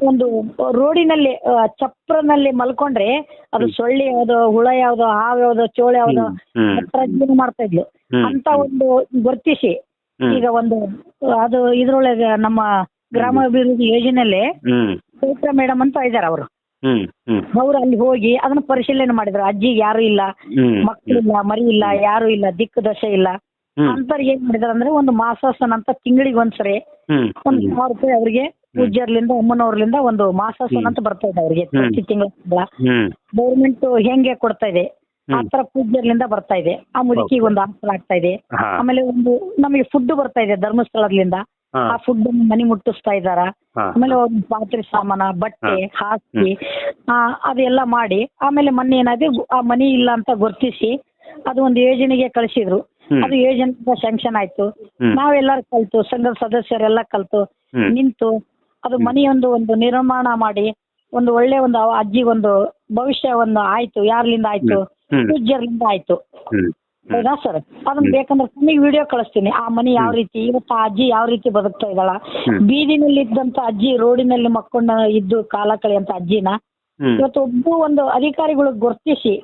ಒಂದು ರೋಡಿನಲ್ಲಿ ಚಪ್ರನಲ್ಲಿ ಮಲ್ಕೊಂಡ್ರೆ ಅದು ಸೊಳ್ಳೆ ಯಾವ್ದು ಹುಳ ಯಾವ್ದು ಹಾವು ಯಾವ್ದು ಚೋಳ ಯಾವ್ದು ಜೀವನ ಮಾಡ್ತಾ ಇದ್ಲು. ಅಂತ ಒಂದು ಗುರ್ತಿಸಿ ಈಗ ಒಂದು ಅದು ಇದ್ರೊಳಗೆ ನಮ್ಮ ಗ್ರಾಮಾಭಿವೃದ್ಧಿ ಯೋಜನೆಯಲ್ಲಿ ಹ್ಮ್. ಚೈತ್ರ ಮೇಡಮ್ ಅಂತ ಇದಾರೆ ಅವರು. ಅವ್ರು ಅಲ್ಲಿ ಹೋಗಿ ಅದನ್ನ ಪರಿಶೀಲನೆ ಮಾಡಿದ್ರು. ಅಜ್ಜಿ ಯಾರು ಇಲ್ಲ ಮಕ್ಕಳಿಲ್ಲ ಮರಿ ಇಲ್ಲ ಯಾರು ಇಲ್ಲ ದಿಕ್ಕು ದಶೆ ಇಲ್ಲ. ಅಂತವ್ರಿಗೆ ಏನ್ ಮಾಡಿದಾರೆ ಅಂದ್ರೆ ಒಂದು ಮಾಸಾಸನ ಅಂತ ತಿಂಗಳಿಗೆ ಒಂದ್ಸರಿ ಒಂದು ಸಾವಿರ ರೂಪಾಯಿ ಅವರಿಗೆ ಪೂಜ್ಯರ್ಲಿಂದ ಅಮ್ಮನವ್ರಲಿಂದ ಒಂದು ಮಾಸಾಸನ ಅಂತ ಬರ್ತಾ ಇದೆ ಅವರಿಗೆ. ಪ್ರತಿ ತಿಂಗಳ ಗೌರ್ಮೆಂಟ್ ಹೆಂಗೆ ಕೊಡ್ತಾ ಇದೆ? ಆ ತರ ಪೂಜ್ಯರ್ಲಿಂದ ಬರ್ತಾ ಇದೆ. ಆ ಮುದುಕಿಗೆ ಒಂದು ಆಸರ ಆಗ್ತಾ ಇದೆ. ಆಮೇಲೆ ಒಂದು ನಮಗೆ ಫುಡ್ ಬರ್ತಾ ಇದೆ ಧರ್ಮಸ್ಥಳದಿಂದ ಆ ಫುಡ್ ಮನಿ ಮುಟ್ಟಿಸ್ತಾ ಇದಾರ ಆಮೇಲೆ ಒಂದು ಪಾತ್ರೆ ಸಾಮಾನ ಬಟ್ಟೆ ಹಾಸಿಗೆ ಆ ಅದೆಲ್ಲ ಮಾಡಿ ಆಮೇಲೆ ಮೊನ್ನೆ ಏನಾದ್ರೆ ಆ ಮನಿ ಇಲ್ಲ ಅಂತ ಗುರ್ತಿಸಿ ಅದು ಒಂದು ಯೋಜನೆಗೆ ಕಳಿಸಿದ್ರು. ಅದು ಏಜೆಂಟ್ ಸ್ಯಾಂಕ್ಷನ್ ಆಯ್ತು. ನಾವೆಲ್ಲರೂ ಕಲ್ತು ಸಂಘದ ಸದಸ್ಯರೆಲ್ಲ ಕಲ್ತು ನಿಂತು ಅದು ಮನೆಯೊಂದು ಒಂದು ನಿರ್ಮಾಣ ಮಾಡಿ ಒಂದು ಒಳ್ಳೆ ಒಂದು ಅಜ್ಜಿಗೊಂದು ಭವಿಷ್ಯ ಒಂದು ಆಯ್ತು ಯಾರ್ಲಿಂದ ಆಯ್ತು. ಪೂಜ್ಯರ್ಲಿಂದ ಆಯ್ತು. ಹೌದಾ ಸರ್? ಅದನ್ನ ಬೇಕಂದ್ರೆ ನಿಮಗೆ ವಿಡಿಯೋ ಕಳಿಸ್ತೀನಿ. ಆ ಮನೆ ಯಾವ ರೀತಿ ಇವತ್ತು ಆ ಅಜ್ಜಿ ಯಾವ ರೀತಿ ಬದುಕ್ತಾ ಇದ್ದಾಳ. ಬೀದಿನಲ್ಲಿ ಇದ್ದಂತ ಅಜ್ಜಿ ರೋಡಿನಲ್ಲಿ ಮಕ್ಕೊಂಡ ಇದ್ದು ಕಾಲ ಕಳೆಯಂತ ಅಜ್ಜಿನ ಇವತ್ತು ಒಬ್ಬ ಒಂದು ಅಧಿಕಾರಿಗಳು ಗುರ್ತಿಸಿ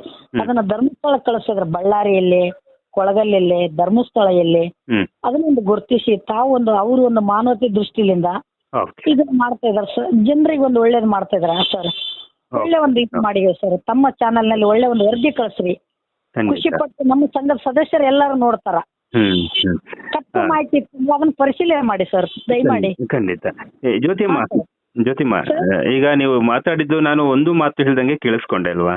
ಅದನ್ನ ಧರ್ಮಸ್ಥಳ ಕಳಿಸಿದ್ರು ಬಳ್ಳಾರಿಯಲ್ಲಿ. ಕೊಳಗಲ್ಲೆಲ್ಲಿ ಧರ್ಮಸ್ಥಳ ಎಲ್ಲಿ ಅದನ್ನೊಂದು ಗುರುತಿಸಿ ತಾವು ಒಂದು ಅವರು ಒಂದು ಮಾನವತೆ ದೃಷ್ಟಿಲಿಂದ ಇದು ಇದನ್ನ ಮಾಡ್ತಾ ಇದಾರೆ ಸರ್. ಜನರಿಗೆ ಒಂದು ಒಳ್ಳೇದು ಮಾಡ್ತಾ ಇದಾರೆ ಸರ್. ಒಳ್ಳೆ ಒಂದು ಇದು ಮಾಡಿವೆ ಸರ್. ತಮ್ಮ ಚಾನೆಲ್ನಲ್ಲಿ ಒಳ್ಳೆ ಒಂದು ವರದಿ ಕಳಿಸ್ರಿ. ಖುಷಿ ಪಟ್ಟು ನಮ್ಮ ಸಂಘದ ಸದಸ್ಯರು ಎಲ್ಲರೂ ನೋಡ್ತಾರ. ತಪ್ಪು ಮಾಹಿತಿ ಅದನ್ನ ಪರಿಶೀಲನೆ ಮಾಡಿ ಸರ್. ದಯಮಾಡಿ. ಖಂಡಿತ ಜ್ಯೋತಿಮ್ಮ ಜ್ಯೋತಿಮ್ಮ ಈಗ ನೀವು ಮಾತಾಡಿದ್ದು ನಾನು ಒಂದು ಮಾತು ಹೇಳ್ದಂಗೆ ಕೇಳಿಸ್ಕೊಂಡೆ ಅಲ್ವಾ?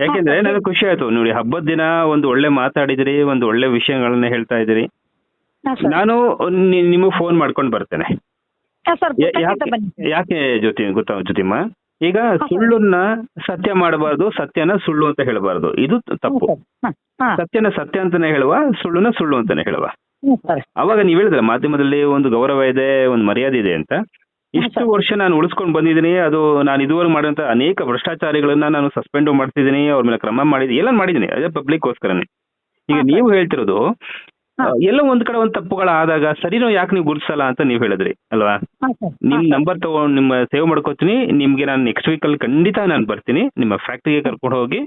ಯಾಕೆಂದ್ರೆ. ನನಗೆ ಖುಷಿ ಆಯ್ತು. ನೋಡಿ ಹಬ್ಬದ ದಿನ ಒಂದು ಒಳ್ಳೆ ಮಾತಾಡಿದಿರಿ ಒಂದು ಒಳ್ಳೆ ವಿಷಯಗಳನ್ನ ಹೇಳ್ತಾ ಇದ್ರಿ. ಹಾ ಸರ್. ನಾನು ನಿ- ನಿಮಗೆ ಫೋನ್ ಮಾಡ್ಕೊಂಡು ಬರ್ತೇನೆ. ಹಾ ಸರ್ ಯಾ- ಯಾಕೆ ಜ್ಯೋತಿ ಗೊತ್ತಾ ಜ್ಯೋತಿಮ್ಮ? ಈಗ ಸುಳ್ಳನ್ನ ಸತ್ಯ ಮಾಡಬಾರ್ದು ಸತ್ಯನ ಸುಳ್ಳು ಅಂತ ಹೇಳಬಾರ್ದು. ಇದು ತಪ್ಪು. ಹಾ ಸತ್ಯನ ಸತ್ಯ ಅಂತಾನೆ ಹೇಳುವ ಸುಳ್ಳುನ ಸುಳ್ಳು ಅಂತಾನೆ ಹೇಳುವ. ಹ್ಞೂ ಸರ್. ಅವಾಗ ನೀವ್ ಹೇಳಿದ್ರೆ ಮಾಧ್ಯಮದಲ್ಲಿ ಒಂದು ಗೌರವ ಇದೆ ಒಂದು ಮರ್ಯಾದೆ ಇದೆ ಅಂತ. ಇಷ್ಟು ವರ್ಷ ನಾನು ಉಳಿಸ್ಕೊಂಡು ಬಂದಿದ್ದೀನಿ ಅದು ನಾನು ಇದುವರೆಗೆ ಮಾಡಿದಂತ ಅನೇಕ ಭ್ರಷ್ಟಾಚಾರಿಗಳನ್ನ ನಾನು ಸಸ್ಪೆಂಡ್ ಮಾಡ್ತಿದ್ದೀನಿ ಅವ್ರ ಮೇಲೆ ಕ್ರಮ ಮಾಡಿದ್ದೀನಿ ಎಲ್ಲ ಮಾಡಿದ್ದೀನಿ ಅದೇ ಪಬ್ಲಿಕ್ಗೋಸ್ಕರನೇ ಈಗ ನೀವು ಹೇಳ್ತಿರೋದು. ಎಲ್ಲ ಒಂದ್ ಕಡೆ ಒಂದ್ ತಪ್ಪುಗಳಾದಾಗ ಸರಿನೋ ಯಾಕೆ ನೀವು ಗುರುತಿಸಲ್ಲ ಅಂತ ನೀವು ಹೇಳಿದ್ರಿ ಅಲ್ವಾ ನಿಮ್ ನಂಬರ್ ತಗೊಂಡು ನಿಮ್ಮ ಸೇವ್ ಮಾಡ್ಕೋತೀನಿ ನಿಮ್ಗೆ ನಾನು ನೆಕ್ಸ್ಟ್ ವೀಕ್ ಅಲ್ಲಿ ಖಂಡಿತ ನಾನು ಬರ್ತೀನಿ ನಿಮ್ಮ ಫ್ಯಾಕ್ಟ್ರಿಗೆ ಕರ್ಕೊಂಡು ಹೋಗಿ.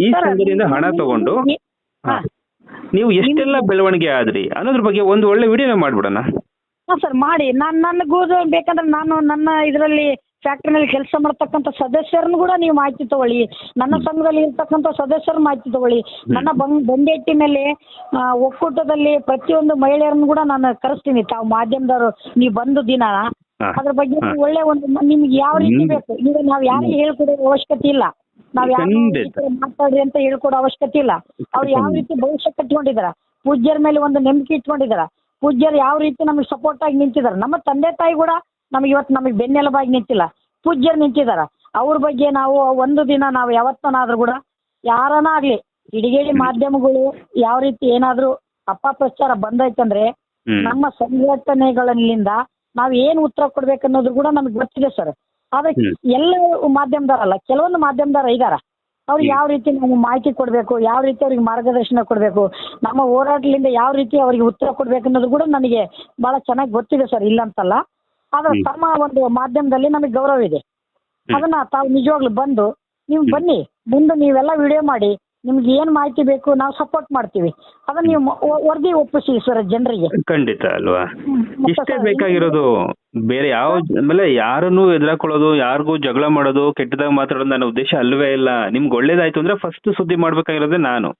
ಈ ಸಂಘದಿಂದ ಹಣ ತಗೊಂಡು. ನೀವು ಎಷ್ಟೆಲ್ಲ ಬೆಳವಣಿಗೆ ಆದ್ರಿ ಅನ್ನೋದ್ರ ಬಗ್ಗೆ ಒಂದು ಒಳ್ಳೆ ವಿಡಿಯೋನ ಮಾಡ್ಬಿಡೋಣ ಹಾ ಸರ್ ಮಾಡಿ. ನಾನು ನನಗೂ ಬೇಕಂದ್ರೆ ನಾನು ನನ್ನ ಇದರಲ್ಲಿ ಫ್ಯಾಕ್ಟ್ರಿನಲ್ಲಿ ಕೆಲಸ ಮಾಡ್ತಕ್ಕಂಥ ಸದಸ್ಯರನ್ನು ಕೂಡ ನೀವು ಮಾಹಿತಿ ತಗೊಳ್ಳಿ. ನನ್ನ ಸಂಘದಲ್ಲಿ ಇರ್ತಕ್ಕಂಥ ಸದಸ್ಯರ ಮಾಹಿತಿ ತಗೊಳ್ಳಿ. ನನ್ನ ಬಂಗ್ ಬಂದೆಟ್ಟಿನಲ್ಲಿ ಒಕ್ಕೂಟದಲ್ಲಿ ಪ್ರತಿಯೊಂದು ಮಹಿಳೆಯರನ್ನು ಕೂಡ ನಾನು ಕರೆಸ್ತೀನಿ. ತಾವು ಮಾಧ್ಯಮದವರು ನೀವು ಬಂದು ದಿನ. ಅದ್ರ ಬಗ್ಗೆ ಒಳ್ಳೆ ಒಂದು ನಿಮ್ಗೆ ಯಾವ ರೀತಿ ಬೇಕು? ಈಗ ನಾವು ಯಾರಿಗೆ ಹೇಳ್ಕೊಡೋ ಅವಶ್ಯಕತೆ ಇಲ್ಲ. ನಾವ್ ಯಾರು ಮಾತಾಡ್ರಿ ಅಂತ ಹೇಳ್ಕೊಡೋ ಅವಶ್ಯಕತೆ ಇಲ್ಲ. ಅವ್ರು ಯಾವ ರೀತಿ ಭವಿಷ್ಯ ಕಟ್ಕೊಂಡಿದಾರ ಪೂಜ್ಯರ ಮೇಲೆ ಒಂದು ನಂಬಿಕೆ ಇಟ್ಕೊಂಡಿದಾರ? ಪೂಜ್ಯರು ಯಾವ ರೀತಿ ನಮಗೆ ಸಪೋರ್ಟ್ ಆಗಿ ನಿಂತಿದ್ದಾರೆ. ನಮ್ಮ ತಂದೆ ತಾಯಿ ಕೂಡ ನಮಗೆ ಇವತ್ತು ನಮಗೆ ಬೆನ್ನೆಲುಬಾಗಿ ನಿಂತಿಲ್ಲ. ಪೂಜ್ಯರು ನಿಂತಿದ್ದಾರೆ. ಅವ್ರ ಬಗ್ಗೆ ನಾವು ಒಂದು ದಿನ ನಾವು ಯಾವತ್ತನಾದ್ರೂ ಕೂಡ ಯಾರನ ಆಗ್ಲಿ ಕಿಡಿಗೇಡಿ ಮಾಧ್ಯಮಗಳು ಯಾವ ರೀತಿ ಏನಾದ್ರೂ ಅಪಪ್ರಚಾರ ಬಂದೈತಂದ್ರೆ ಬಂದಾಯ್ತಂದ್ರೆ ನಮ್ಮ ಸಂಘಟನೆಗಳಿಂದ ನಾವ್ ಏನ್ ಉತ್ತರ ಕೊಡ್ಬೇಕು ಅನ್ನೋದು ಕೂಡ ನಮ್ಗೆ ಗೊತ್ತಿದೆ ಸರ್. ಆದ್ರೆ. ಎಲ್ಲ ಮಾಧ್ಯಮದಾರಲ್ಲ ಕೆಲವೊಂದು ಮಾಧ್ಯಮದಾರ ಇದಾರ. ಅವ್ರಿಗೆ ಯಾವ ರೀತಿ ನಾವು ಮಾಹಿತಿ ಕೊಡಬೇಕು ಯಾವ ರೀತಿ ಅವ್ರಿಗೆ ಮಾರ್ಗದರ್ಶನ ಕೊಡಬೇಕು ನಮ್ಮ ಹೋರಾಟದಿಂದ ಯಾವ ರೀತಿ ಅವರಿಗೆ ಉತ್ತರ ಕೊಡ್ಬೇಕು ಅನ್ನೋದು ಕೂಡ ನನಗೆ ಬಹಳ ಚೆನ್ನಾಗಿ ಗೊತ್ತಿದೆ ಸರ್ ಇಲ್ಲ ಅಂತಲ್ಲ. ಆದ್ರೆ ತಮ್ಮ ಒಂದು ಮಾಧ್ಯಮದಲ್ಲಿ ನಮಗೆ ಗೌರವ ಇದೆ. ಅದನ್ನ ತಾವು ನಿಜವಾಗ್ಲೂ ಬಂದು ನೀವು ಬನ್ನಿ ಮುಂದೆ ನೀವೆಲ್ಲ ವಿಡಿಯೋ ಮಾಡಿ ನಿಮ್ಗೆ ಏನ್ ಮಾಹಿತಿ ಬೇಕು ನಾವು ಸಪೋರ್ಟ್ ಮಾಡ್ತೀವಿ. ಅದನ್ನ ನೀವು ವ- ವರದಿ ಒಪ್ಪಿಸಿ ಸರ್ ಜನರಿಗೆ. ಖಂಡಿತ ಅಲ್ವಾ? ಇಷ್ಟೇ ಬೇಕಾಗಿರೋದು ಬೇರೆ ಯಾವ ಆಮೇಲೆ ಯಾರನ್ನು ಎದುರಾಕೊಳ್ಳೋದು ಯಾರಿಗೂ ಜಗಳ ಮಾಡೋದು ಕೆಟ್ಟದಾಗ ಮಾತಾಡೋದು ನನ್ನ ಉದ್ದೇಶ ಅಲ್ವೇ ಇಲ್ಲ. ನಿಮ್ಗೆ ಒಳ್ಳೇದಾಯ್ತು ಅಂದ್ರೆ ಫಸ್ಟ್ ಸುದ್ದಿ ಮಾಡ್ಬೇಕಾಗಿರೋದೇ ನಾನು.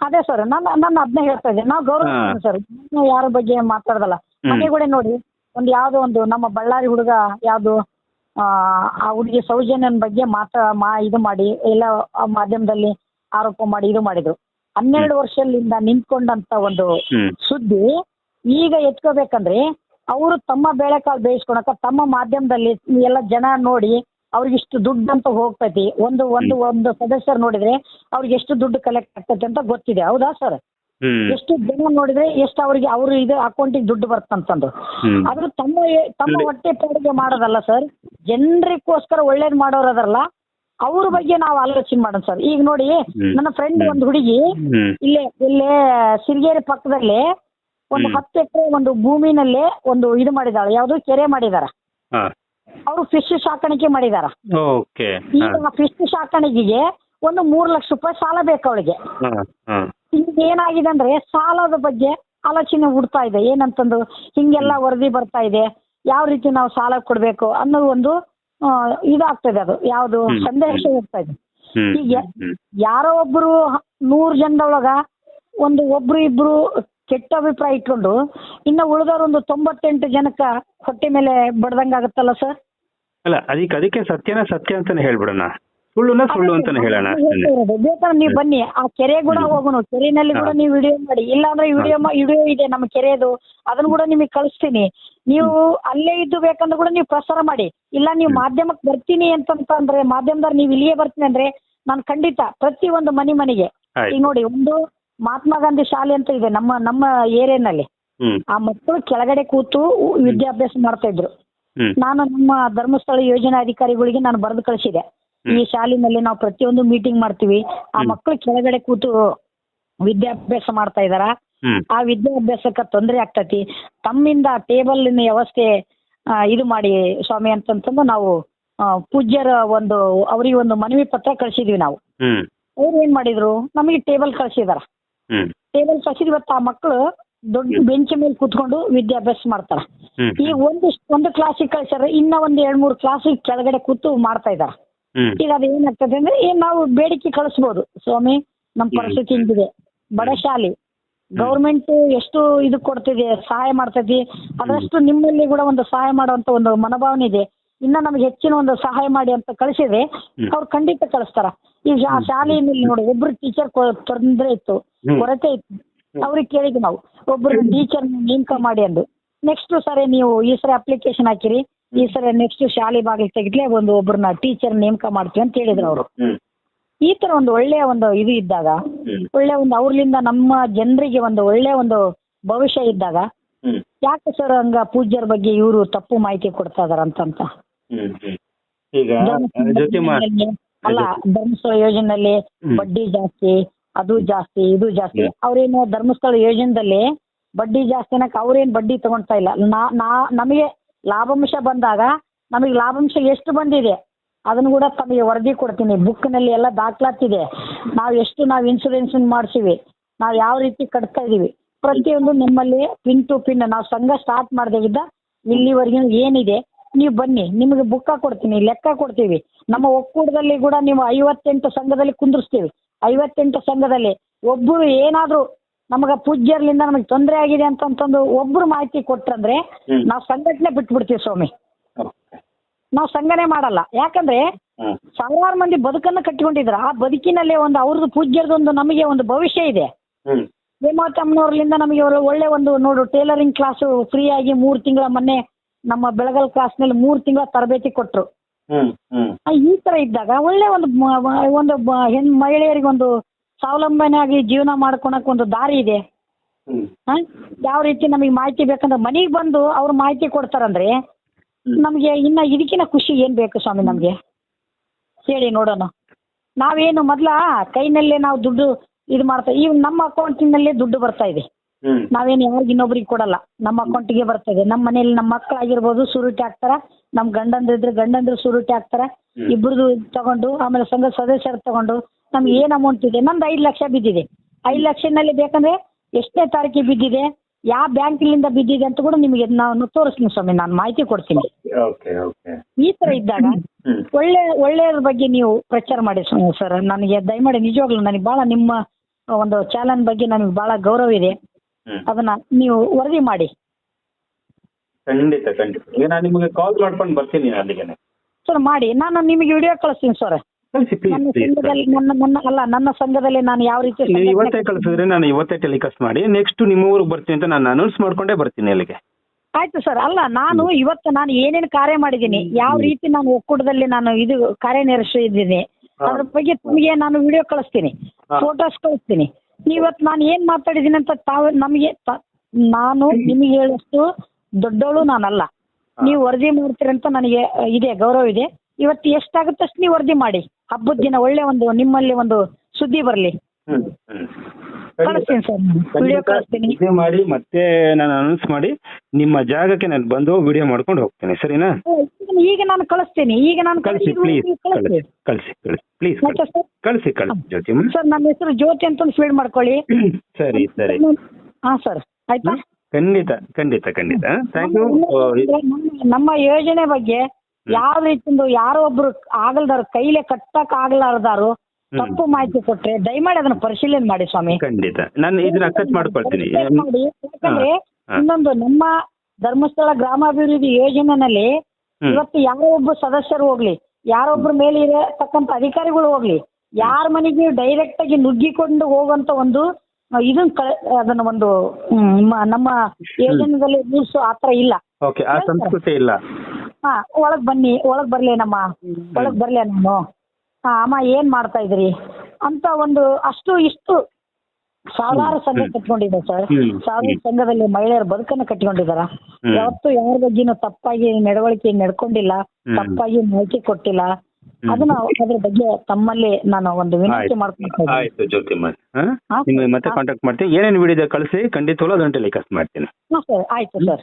ಅದೇ ಸರ್ ನಾನು ನಾನು ಅದ್ನ ಹೇಳ್ತಾ ಇದ್ದೆ. ನಾವು ಗೌರವ ಹಾ. ಸರ್ ಯಾರ ಬಗ್ಗೆ ಮಾತಾಡದಲ್ಲ. ಹ್ಮ್. ಮನೆ ಕೂಡ ನೋಡಿ ಒಂದು ಯಾವ್ದೋ ಒಂದು ನಮ್ಮ ಬಳ್ಳಾರಿ ಹುಡುಗ ಯಾವ್ದು ಆ ಆ ಹುಡುಗಿ ಸೌಜನ್ಯನ ಬಗ್ಗೆ ಮಾತಾ ಮಾ ಇದು ಮಾಡಿ ಎಲ್ಲ ಆ ಮಾಧ್ಯಮದಲ್ಲಿ ಆರೋಪ ಮಾಡಿ ಇದು ಮಾಡಿದ್ರು. ಹನ್ನೆರಡು ವರ್ಷದಿಂದ ನಿಂತ್ಕೊಂಡಂತ ಒಂದು ಹ್ಮ್. ಸುದ್ದಿ ಈಗ ಎತ್ಕೋಬೇಕಂದ್ರೆ ಅವರು ತಮ್ಮ ಬೇಳೆಕಾಳು ಬೇಯಿಸ್ಕೊಳಕ ತಮ್ಮ ಮಾಧ್ಯಮದಲ್ಲಿ ಎಲ್ಲ ಜನ ನೋಡಿ ಅವ್ರಿಗೆ ಇಷ್ಟು ದುಡ್ಡು ಅಂತ ಹೋಗ್ತೈತಿ. ಒಂದು ಒಂದು ಒಂದು ಸದಸ್ಯರು ನೋಡಿದ್ರೆ ಅವ್ರಿಗೆ ಎಷ್ಟು ದುಡ್ಡು ಕಲೆಕ್ಟ್ ಆಗ್ತೈತೆ ಅಂತ ಗೊತ್ತಿದೆ. ಹೌದಾ ಸರ್ ಹ್ಮ್. ಎಷ್ಟು ಜನ ನೋಡಿದ್ರೆ ಎಷ್ಟು ಅವ್ರಿಗೆ ಅವ್ರ ಇದು ಅಕೌಂಟಿಗೆ ದುಡ್ಡು ಬರ್ತಂತಂದು ಹ್ಮ್. ಆದ್ರೂ ತಮ್ಮ ತಮ್ಮ ಹೊಟ್ಟೆ ಪಾಡಿಗೆ ಮಾಡೋದಲ್ಲ ಸರ್ ಜನರಿಗೋಸ್ಕರ ಒಳ್ಳೇದ್ ಮಾಡೋರು ಅದರಲ್ಲ. ಅವ್ರ ಬಗ್ಗೆ ನಾವು ಆಲೋಚನೆ ಮಾಡೋಣ ಸರ್. ಈಗ ನೋಡಿ ನನ್ನ ಫ್ರೆಂಡ್. ಒಂದು ಹುಡುಗಿ ಇಲ್ಲೇ ಇಲ್ಲೇ ಸಿರಿಗೇರಿ ಪಕ್ಕದಲ್ಲಿ ಒಂದು. ಹತ್ತು ಎಕರೆ ಒಂದು ಭೂಮಿನಲ್ಲೇ ಒಂದು ಇದು ಮಾಡಿದಾಳೆ. ಯಾವ್ದು ಕೆರೆ ಮಾಡಿದಾರ. ಅವರು ಫಿಶ್ ಸಾಕಾಣಿಕೆ ಮಾಡಿದಾರ. ಈಗ ಫಿಶ್ ಸಾಕಾಣಿಕೆಗೆ ಒಂದು ಮೂರು ಲಕ್ಷ ರೂಪಾಯಿ ಸಾಲ ಬೇಕು ಅವಳಿಗೆ. ಈಗ ಏನಾಗಿದೆ ಅಂದ್ರೆ ಸಾಲದ ಬಗ್ಗೆ ಆಲೋಚನೆ ಹುಡ್ತಾ ಇದೆ. ಏನಂತಂದು ಹಿಂಗೆಲ್ಲ ವರದಿ ಬರ್ತಾ ಇದೆ. ಯಾವ ರೀತಿ ನಾವು ಸಾಲ ಕೊಡ್ಬೇಕು ಅನ್ನೋ ಒಂದು ಇದಾಗ್ತದೆ ಅದು. ಯಾವುದು. ಸಂದೇಶ ಇರ್ತಾ ಇದೆ. ಈಗ ಯಾರೋ ಒಬ್ರು ನೂರ್ ಜನದೊಳಗ ಒಂದು ಒಬ್ರು ಇಬ್ರು ಕೆಟ್ಟ ಅಭಿಪ್ರಾಯ ಇಟ್ಕೊಂಡು ಇನ್ನ ಉಳಿದವರು ಒಂದು ತೊಂಬತ್ತೆಂಟು ಜನಕ್ಕ ಹೊಟ್ಟೆ ಮೇಲೆ ಬಡ್ದಂಗ ಆಗುತ್ತಲ್ಲ ಸರ್? ಅಲ್ಲ ಅದಕ್ಕೆ ಅದಕ್ಕೆ ಸತ್ಯನ ಸತ್ಯ ಅಂತಾನೆ ಹೇಳ್ಬಿಡೋಣ. ಸುಳ್ಳುನ ಸುಳ್ಳು ಅಂತ ಹೇಳೋಣ ಬೇಕಾದ್ರೆ ನೀವು ಬನ್ನಿ. ಆ ಕೆರೆ ಕೂಡ. ಹೋಗೋಣ. ಕೆರೆನಲ್ಲಿ ಕೂಡ. ನೀವು ವಿಡಿಯೋ ಮಾಡಿ. ಇಲ್ಲಾಂದ್ರೆ ವಿಡಿಯೋ ವಿಡಿಯೋ ಇದೆ ನಮ್ಮ ಕೆರೆದು. ಅದನ್ನ ಕೂಡ ನಿಮಗೆ ಕಳಿಸ್ತೀನಿ. ನೀವು ಅಲ್ಲೇ ಇದ್ದು ಬೇಕಂದ್ರೆ ಕೂಡ ನೀವು ಪ್ರಸಾರ ಮಾಡಿ. ಇಲ್ಲ ನೀವು. ಮಾಧ್ಯಮಕ್ಕೆ ಬರ್ತೀನಿ ಅಂತಂತಂದ್ರೆ ಮಾಧ್ಯಮದವ್ರು ನೀವು ಇಲ್ಲಿಯೇ ಬರ್ತೀನಿ ಅಂದ್ರೆ ನಾನು ಖಂಡಿತ ಪ್ರತಿ ಒಂದು ಮನೆ ಮನೆಗೆ. ಈಗ ನೋಡಿ ಒಂದು ಮಹಾತ್ಮ ಗಾಂಧಿ ಶಾಲೆ ಅಂತ ಇದೆ ನಮ್ಮ ನಮ್ಮ ಏರಿಯಾನಲ್ಲಿ. ಆ ಮಕ್ಕಳು ಕೆಳಗಡೆ ಕೂತು ವಿದ್ಯಾಭ್ಯಾಸ ಮಾಡ್ತಾ ಇದ್ರು. ನಾನು ನಮ್ಮ ಧರ್ಮಸ್ಥಳ ಯೋಜನಾ ಅಧಿಕಾರಿಗಳಿಗೆ ನಾನು ಬರೆದು ಕಳಿಸಿದೆ. ಈ ಶಾಲಿನಲ್ಲಿ ನಾವು ಪ್ರತಿಯೊಂದು ಮೀಟಿಂಗ್ ಮಾಡ್ತೀವಿ. ಆ. ಮಕ್ಕಳು ಕೆಳಗಡೆ ಕೂತು ವಿದ್ಯಾಭ್ಯಾಸ ಮಾಡ್ತಾ ಇದಾರ ಆ ವಿದ್ಯಾಭ್ಯಾಸಕ್ಕ ತೊಂದರೆ ಆಗ್ತತಿ. ತಮ್ಮಿಂದ ಟೇಬಲ್ನ ವ್ಯವಸ್ಥೆ ಆ, ಇದು ಮಾಡಿ ಸ್ವಾಮಿ ಅಂತಂತಂದು ನಾವು ಆ, ಪೂಜ್ಯರ ಒಂದು ಅವರಿಗೆ ಒಂದು ಮನವಿ ಪತ್ರ ಕಳ್ಸಿದ್ವಿ ನಾವು. ಹ್ಮ್. ಅವ್ರು ಏನ್ ಮಾಡಿದ್ರು? ನಮಗೆ ಟೇಬಲ್ ಕಳ್ಸಿದಾರ. ಹ್ಮ್. ಟೇಬಲ್ ಕಳ್ಸಿದ್ ಇವತ್ತು ಆ ಮಕ್ಕಳು ದೊಡ್ಡ ಬೆಂಚ್ ಮೇಲೆ ಕೂತ್ಕೊಂಡು ವಿದ್ಯಾಭ್ಯಾಸ ಮಾಡ್ತಾರ. ಹ್ಮ್. ಈಗ ಒಂದು ಒಂದು ಕ್ಲಾಸಿಗೆ ಕಳ್ಸ್ಯಾರ ಇನ್ನ ಒಂದ್ ಎರಡ್ ಮೂರು ಕ್ಲಾಸಿಗೆ ಕೆಳಗಡೆ ಕೂತು ಮಾಡ್ತಾ ಇದಾರ. ಈಗ ಅದು ಏನಾಗ್ತದೆ ಅಂದ್ರೆ ಏನ್ ನಾವು ಬೇಡಿಕೆ ಕಳಿಸ್ಬೋದು. ಸ್ವಾಮಿ ನಮ್ಮ ಪರಿಸ್ಥಿತಿ ಹಿಂಗಿದೆ. ಬಡ ಶಾಲೆ. ಗೌರ್ಮೆಂಟ್ ಎಷ್ಟು ಇದು ಕೊಡ್ತಿದೆ ಸಹಾಯ ಮಾಡ್ತೈತಿ ಅದಷ್ಟು ನಿಮ್ಮಲ್ಲಿ ಕೂಡ ಒಂದು ಸಹಾಯ ಮಾಡುವಂತ ಒಂದು ಮನೋಭಾವನೆ ಇದೆ. ಇನ್ನ ನಮ್ಗೆ ಹೆಚ್ಚಿನ ಒಂದು ಸಹಾಯ ಮಾಡಿ ಅಂತ ಕಳಿಸಿದ್ರೆ. ಅವ್ರು ಖಂಡಿತ ಕಳಿಸ್ತಾರ. ಈ ಶಾಲೆ ಶಾಲೆಯಲ್ಲಿ ನೋಡಿ ಒಬ್ರು ಟೀಚರ್ ತೊಂದರೆ ಇತ್ತು. ಕೊರತೆ ಇತ್ತು ಅವ್ರಿಗೆ ಕೇಳಿದ್ವಿ ನಾವು. ಒಬ್ರು ಟೀಚರ್ ನೇಮಕ ಮಾಡಿ ಅಂದು. ನೆಕ್ಸ್ಟ್ ಸರಿ ನೀವು ಈ ಸರಿ ಅಪ್ಲಿಕೇಶನ್ ಹಾಕಿರಿ ಈ ಸಲ ನೆಕ್ಸ್ಟ್ ಶಾಲೆ ಬಾಗಿಲು ತೆಗೆದ್ಲೆ ಒಂದು ಒಬ್ಬರನ್ನ ಟೀಚರ್ ನೇಮಕ ಮಾಡ್ತೀವಿ ಅಂತ ಹೇಳಿದ್ರು ಅವರು. ಈ ತರ ಒಂದು ಒಳ್ಳೆಯ ಒಂದು ಇದು ಇದ್ದಾಗ ಒಳ್ಳೆ ಒಂದು ಅವ್ರಲಿಂದ ನಮ್ಮ ಜನರಿಗೆ ಒಂದು ಒಳ್ಳೆ ಒಂದು ಭವಿಷ್ಯ ಇದ್ದಾಗ ಯಾಕೆ ಸರ್ ಹಂಗ ಪೂಜ್ಯರ ಬಗ್ಗೆ ಇವರು ತಪ್ಪು ಮಾಹಿತಿ ಕೊಡ್ತಾ ಇದಾರ ಅಂತ ಹ್ಮ್ ಹ್ಮ್. ಈಗ ಅಲ್ಲ ಧರ್ಮಸ್ಥಳ ಯೋಜನೆಯಲ್ಲಿ ಬಡ್ಡಿ ಜಾಸ್ತಿ ಅದು ಜಾಸ್ತಿ ಇದು ಜಾಸ್ತಿ. ಅವ್ರೇನು ಧರ್ಮಸ್ಥಳ ಯೋಜನೆದಲ್ಲಿ ಬಡ್ಡಿ ಜಾಸ್ತಿ ಅನ್ನಕ್ಕೆ ಅವ್ರೇನ್ ಬಡ್ಡಿ ತಗೊಳ್ತಾ ಇಲ್ಲ. ನಾ ನಾ ನಮಗೆ ಲಾಭಾಂಶ ಬಂದಾಗ ನಮಗೆ ಲಾಭಾಂಶ ಎಷ್ಟು ಬಂದಿದೆ? ಅದನ್ನು ಕೂಡ ತಮಗೆ ವರದಿ ಕೊಡ್ತೀನಿ. ಬುಕ್ನಲ್ಲಿ ಎಲ್ಲ ದಾಖಲಾತಿದೆ ನಾವು ಎಷ್ಟು ನಾವು ಇನ್ಸೂರೆನ್ಸ್ ಮಾಡ್ಸಿವಿ ನಾವು ಯಾವ ರೀತಿ ಕಟ್ತಾ ಇದ್ದೀವಿ, ಪ್ರತಿಯೊಂದು ನಿಮ್ಮಲ್ಲಿ ಪಿನ್ ಟು ಪಿನ್ ನಾವು ಸಂಘ ಸ್ಟಾರ್ಟ್ ಮಾಡಿದಾಗಿದ್ದ ಇಲ್ಲಿವರೆಗೂ ಏನಿದೆ, ನೀವು ಬನ್ನಿ. ನಿಮಗೆ ಬುಕ್ಕ ಕೊಡ್ತೀನಿ, ಲೆಕ್ಕ ಕೊಡ್ತೀವಿ. ನಮ್ಮ ಒಕ್ಕೂಟದಲ್ಲಿ ಕೂಡ ನೀವು ಐವತ್ತೆಂಟು ಸಂಘದಲ್ಲಿ ಕುಂದಿರ್ಸ್ತೀವಿ. ಐವತ್ತೆಂಟು ಸಂಘದಲ್ಲಿ ಒಬ್ಬರು ಏನಾದರೂ ನಮಗೆ ಪೂಜ್ಯರ್ಲಿಂದ ನಮಗೆ ತೊಂದರೆ ಆಗಿದೆ ಅಂತಂತಂದು ಒಬ್ರು ಮಾಹಿತಿ ಕೊಟ್ರಂದ್ರೆ ನಾವ್ ಸಂಘಟನೆ ಬಿಟ್ಬಿಡ್ತೀವಿ ಸ್ವಾಮಿ. ನಾವ್ ಸಂಘನೆ ಮಾಡಲ್ಲ. ಯಾಕಂದ್ರೆ ಸಾವಿರಾರು ಮಂದಿ ಬದುಕನ್ನ ಕಟ್ಟಿಕೊಂಡಿದ್ರ. ಆ ಬದುಕಿನಲ್ಲೇ ಒಂದು ಅವ್ರದ್ದು ಪೂಜ್ಯರದೊಂದು ನಮಗೆ ಒಂದು ಭವಿಷ್ಯ ಇದೆ. ಹೇಮಾತಮ್ಮನವ್ರಲಿಂದ ನಮಗೆ ಅವರು ಒಳ್ಳೆ ಒಂದು ನೋಡು ಟೇಲರಿಂಗ್ ಕ್ಲಾಸ್ ಫ್ರೀ ಆಗಿ ಮೂರು ತಿಂಗಳ ಮೊನ್ನೆ ನಮ್ಮ ಬೆಳಗಲ್ ಕ್ಲಾಸ್ನಲ್ಲಿ ಮೂರು ತಿಂಗಳ ತರಬೇತಿ ಕೊಟ್ಟರು ಹ್ಮ್ ಈ ತರ ಇದ್ದಾಗ ಒಳ್ಳೆ ಒಂದು ಒಂದು ಹೆಣ್ ಮಹಿಳೆಯರಿಗೆ ಒಂದು ಸ್ವಾವಲಂಬನೆಯಾಗಿ ಜೀವನ ಮಾಡ್ಕೊಳಕ್ ಒಂದು ದಾರಿ ಇದೆ. ಹ? ಯಾವ ರೀತಿ ನಮಗೆ ಮಾಹಿತಿ ಬೇಕಂದ್ರೆ ಮನೆಗೆ ಬಂದು ಅವ್ರು ಮಾಹಿತಿ ಕೊಡ್ತಾರಂದ್ರೆ ನಮಗೆ ಇನ್ನ ಇದಕ್ಕಿನ ಖುಷಿ ಏನ್ ಬೇಕು ಸ್ವಾಮಿ ನಮಗೆ? ಹೇಳಿ ನೋಡೋಣ. ನಾವೇನು ಮೊದ್ಲ ಕೈನಲ್ಲೇ ನಾವು ದುಡ್ಡು ಇದು ಮಾಡ್ತಾ ಈ ನಮ್ಮ ಅಕೌಂಟಿನಲ್ಲೇ ದುಡ್ಡು ಬರ್ತಾ ಇದೆ. ನಾವೇನು ಯಾರಿಗೆ ಇನ್ನೊಬ್ರಿಗೆ ಕೊಡಲ್ಲ. ನಮ್ಮ ಅಕೌಂಟಿಗೆ ಇದೆ. ನಮ್ಮ ಮನೇಲಿ ನಮ್ಮ ಮಕ್ಕಳಾಗಿರ್ಬೋದು ಸುರುಟಿ ಹಾಕ್ತಾರ ನಮ್ಮ ಗಂಡಂದ್ರಿದ್ರೆ ಗಂಡಂದ್ರು ಸುರುಟಿ ಹಾಕ್ತಾರ ಇಬ್ರದ್ದು ಇಬ್ಬರದು ತಗೊಂಡು ಆಮೇಲೆ ಸಂಘ ಸದಸ್ಯರು ತಗೊಂಡು ನಮ್ಗೆ ಏನ್ ಅಮೌಂಟ್ ಇದೆ? ನಂದು ಐದು ಲಕ್ಷ ಬಿದ್ದಿದೆ. ಐದು ಲಕ್ಷನಲ್ಲಿ ಬೇಕಂದ್ರೆ ಎಷ್ಟನೇ ತಾರೀಕಿಗೆ ಬಿದ್ದಿದೆ? ಯಾವ ಬ್ಯಾಂಕಿನಿಂದ ಬಿದ್ದಿದೆ ಅಂತ ಕೂಡ ನಿಮಗೆ ನಾನು ತೋರಿಸ್ತೀನಿ ಸ್ವಾಮಿ ನಾನು ಮಾಹಿತಿ ಕೊಡ್ತೀನಿ. ಓಕೆ ಓಕೆ ಈ ತರ ಇದ್ದಾಗ ಒಳ್ಳೆ ಒಳ್ಳೆಯದ್ರ ಬಗ್ಗೆ ನೀವು ಪ್ರಚಾರ ಮಾಡಿ ಸರ್. ನನಗೆ ದಯಮಾಡಿ ನಿಜವಾಗ್ಲು ನನಗೆ ಭಾಳ ನಿಮ್ಮ ಒಂದು ಚಾಲನ್ ಬಗ್ಗೆ ನನಗೆ ಭಾಳ ಗೌರವ ಇದೆ. ಅದನ್ನ ನೀವು ವರದಿ ಮಾಡಿ. ಖಂಡಿತ ಖಂಡಿತ. ಈಗ ನಾನು ನಿಮಗೆ ಕಾಲ್ ಮಾಡ್ಕೊಂಡು ಬರ್ತೀನಿ ಅಲ್ಲಿಗೆ ಸರ್ ಮಾಡಿ. ನಾನು ನಿಮಗೆ ವಿಡಿಯೋ ಕಳಿಸ್ತೀನಿ ಸರ್. ಕಳಿಸಿ ನನ್ನ ಸಂಘದಲ್ಲಿ ನನ್ನ ನನ್ನ ಅಲ್ಲ ನನ್ನ ಸಂಘದಲ್ಲಿ ನಾನು ಯಾವ ರೀತಿ ನೀವು ಸಂಘಟನೆ ಇವತ್ತೇ ಕಳಿಸಿದ್ರೆ ನಾನು ಇವತ್ತೇ ಟೆಲಿಕಾಸ್ಟ್ ಮಾಡಿ ನೆಕ್ಸ್ಟ್ ನಿಮ್ಮ ಊರಿಗೆ ಬರ್ತೀನಿ ಅಂತ ನಾನು ಅನೌನ್ಸ್ ಮಾಡ್ಕೊಂಡೇ ಬರ್ತೀನಿ ಅಲ್ಲಿಗೆ ಆಯ್ತು ಸರ್ ಅಲ್ಲ ನಾನು ಇವತ್ತು ನಾನು ಏನೇನು ಕಾರ್ಯ ಮಾಡಿದ್ದೀನಿ ಯಾವ ರೀತಿ ನಾನು ಒಕ್ಕೂಟದಲ್ಲಿ ನಾನು ಇದು ಕಾರ್ಯನಿರ್ವಹಿಸಿದ್ದೀನಿ ಹಾ. ಅದ್ರ ಬಗ್ಗೆ ತಮಗೆ ನಾನು ವಿಡಿಯೋ ಕಳಿಸ್ತೀನಿ ಹಾ. ಫೋಟೋಸ್ ಕಳಿಸ್ತೀನಿ. ಇವತ್ತು ನಾನು ಏನ್ ಮಾತಾಡಿದ್ದೀನಿ ಅಂತ ತಾವು ನಮಗೆ ತ- ನಾನು ನಿಮಗೆ ಹೇಳಷ್ಟು ದೊಡ್ಡವಳು ನಾನಲ್ಲ. ನೀವು ವರದಿ ಮಾಡ್ತೀರಂತ ನನಗೆ ಇದೆ ಗೌರವ ಇದೆ. ಇವತ್ತು ಎಷ್ಟಾಗುತ್ತೆ ಅಷ್ಟು ನೀವು ವರದಿ ಮಾಡಿ? ಹಬ್ಬದ ದಿನ ಒಳ್ಳೆ ಒಂದು ನಿಮ್ಮಲ್ಲಿ ಒಂದು ಸುದ್ದಿ ಬರಲಿ. ಕಳಿಸ್ತೀನಿ ಸರ್ ವಿಡಿಯೋ ಕಳಿಸ್ತೀನಿ. ಮಾಡಿ ಮತ್ತೆ ನಾನು ಅನೌನ್ಸ್ ಮಾಡಿ ನಿಮ್ಮ ಜಾಗಕ್ಕೆ ನಾನು ಬಂದು ವಿಡಿಯೋ ಮಾಡ್ಕೊಂಡು ಹೋಗ್ತೇನೆ ಸರಿನಾ? ಈಗ- ನಾನು ಕಳಿಸ್ತೀನಿ ಈಗ ನಾನು ಕಳಿಸಿ ಪ್ಲೀಸ್ ಕಳಿಸಿ ಕಳಿಸಿ ಪ್ಲೀಸ್ ಕಳಿಸಿ ಕಳಿಸಿ ಜ್ಯೋತಿ ಸರ್ ನನ್ನ ಹೆಸರು ಜ್ಯೋತಿ ಅಂತ ಫೀಡ್ ಮಾಡ್ಕೊಳ್ಳಿ. ಸರಿ ಸರಿ. ಹಾ ಸರ್ ಆಯ್ತಾ? ಖಂಡಿತ ಖಂಡಿತ ಖಂಡಿತ. ಥ್ಯಾಂಕ್ ಯು ನಮ್ಮ ಯೋಜನೆ ಬಗ್ಗೆ ಯಾವ ರೀತಿಂದು ಯಾರೋ ಒಬ್ರು ಆಗಲ್ದಾರ ಕೈಲೇ ಕಟ್ಟಕ್ ಆಗ್ಲಾರ್ದಾರು ತಪ್ಪು ಮಾಹಿತಿ ಕೊಟ್ರೆ ದಯಮಾಡಿ ಅದನ್ನ ಪರಿಶೀಲನೆ ಮಾಡಿ ಸ್ವಾಮಿ. ಖಂಡಿತ. ನಾನು ಇದನ್ನ ಅಕ್ಸೆಪ್ಟ್ ಮಾಡ್ಕೊಳ್ತೀನಿ. ಮಾಡಿ. ಯಾಕಂದ್ರೆ ಇನ್ನೊಂದು ನಮ್ಮ ಧರ್ಮಸ್ಥಳ ಗ್ರಾಮಾಭಿವೃದ್ಧಿ ಯೋಜನೆನಲ್ಲಿ. ಇವತ್ತು ಯಾರೋ ಒಬ್ಬ ಸದಸ್ಯರು ಹೋಗ್ಲಿ ಯಾರೊಬ್ಬರ ಮೇಲೆ ಇರತಕ್ಕಂತ ಅಧಿಕಾರಿಗಳು ಹೋಗ್ಲಿ ಯಾರ ಮನೆಗೆ ಡೈರೆಕ್ಟ್ ಆಗಿ ನುಗ್ಗಿಕೊಂಡು ಹೋಗುವಂತ ಒಂದು ಇದನ್ ಅದನ್ನ ಒಂದು ನಮ್ಮ ಯೋಜನೆದಲ್ಲಿ ರೂಲ್ಸ್ ಆತರ ಇಲ್ಲ. ಓಕೆ. ಆ ಸಂಸ್ಕೃತಿ ಇಲ್ಲ. ಹಾ ಒಳಗ್ ಬನ್ನಿ ಒಳಗ್ ಬರ್ಲೇನಮ್ಮ ಒಳಗ್ ಬರ್ಲೇ ನಾನು. ಹಾ ಅಮ್ಮ ಏನ್ ಮಾಡ್ತಾ ಇದ್ರಿ ಅಂತ ಒಂದು ಅಷ್ಟು ಇಷ್ಟು ಸಾವಿರಾರು ಸಂಘ. ಕಟ್ಕೊಂಡಿದೆ ಸರ್. ಸಾವಿರಾರು ಸಾವಿರ ಸಂಘದಲ್ಲಿ ಮಹಿಳೆಯರ ಬದುಕನ್ನ ಕಟ್ಕೊಂಡಿದಾರ. ಯಾವತ್ತು ಯಾರ ಬಗ್ಗೆನೂ ತಪ್ಪಾಗಿ ನಡವಳಿಕೆ ನಡ್ಕೊಂಡಿಲ್ಲ. ತಪ್ಪಾಗಿ ಮಾಹಿತಿ ಕೊಟ್ಟಿಲ್ಲ. ಅದನ್ನ ಅದ್ರ ಬಗ್ಗೆ ತಮ್ಮಲ್ಲಿ ನಾನು ಒಂದು ವಿನಂತಿ ಆಯ್ತು. ಮತ್ತೆ. ಕಾಂಟ್ಯಾಕ್ಟ್ ಮಾಡ್ತೀನಿ. ಏನೇನು ವಿಡಿಯೋ ಕಳಿಸಿ ಖಂಡಿತವಾಗ್ಲೂ ಅದನ್ನ ಟೆಲಿಕಾಸ್ಟ್ ಮಾಡ್ತೀನಿ. ಆಯ್ತು ಸರ್.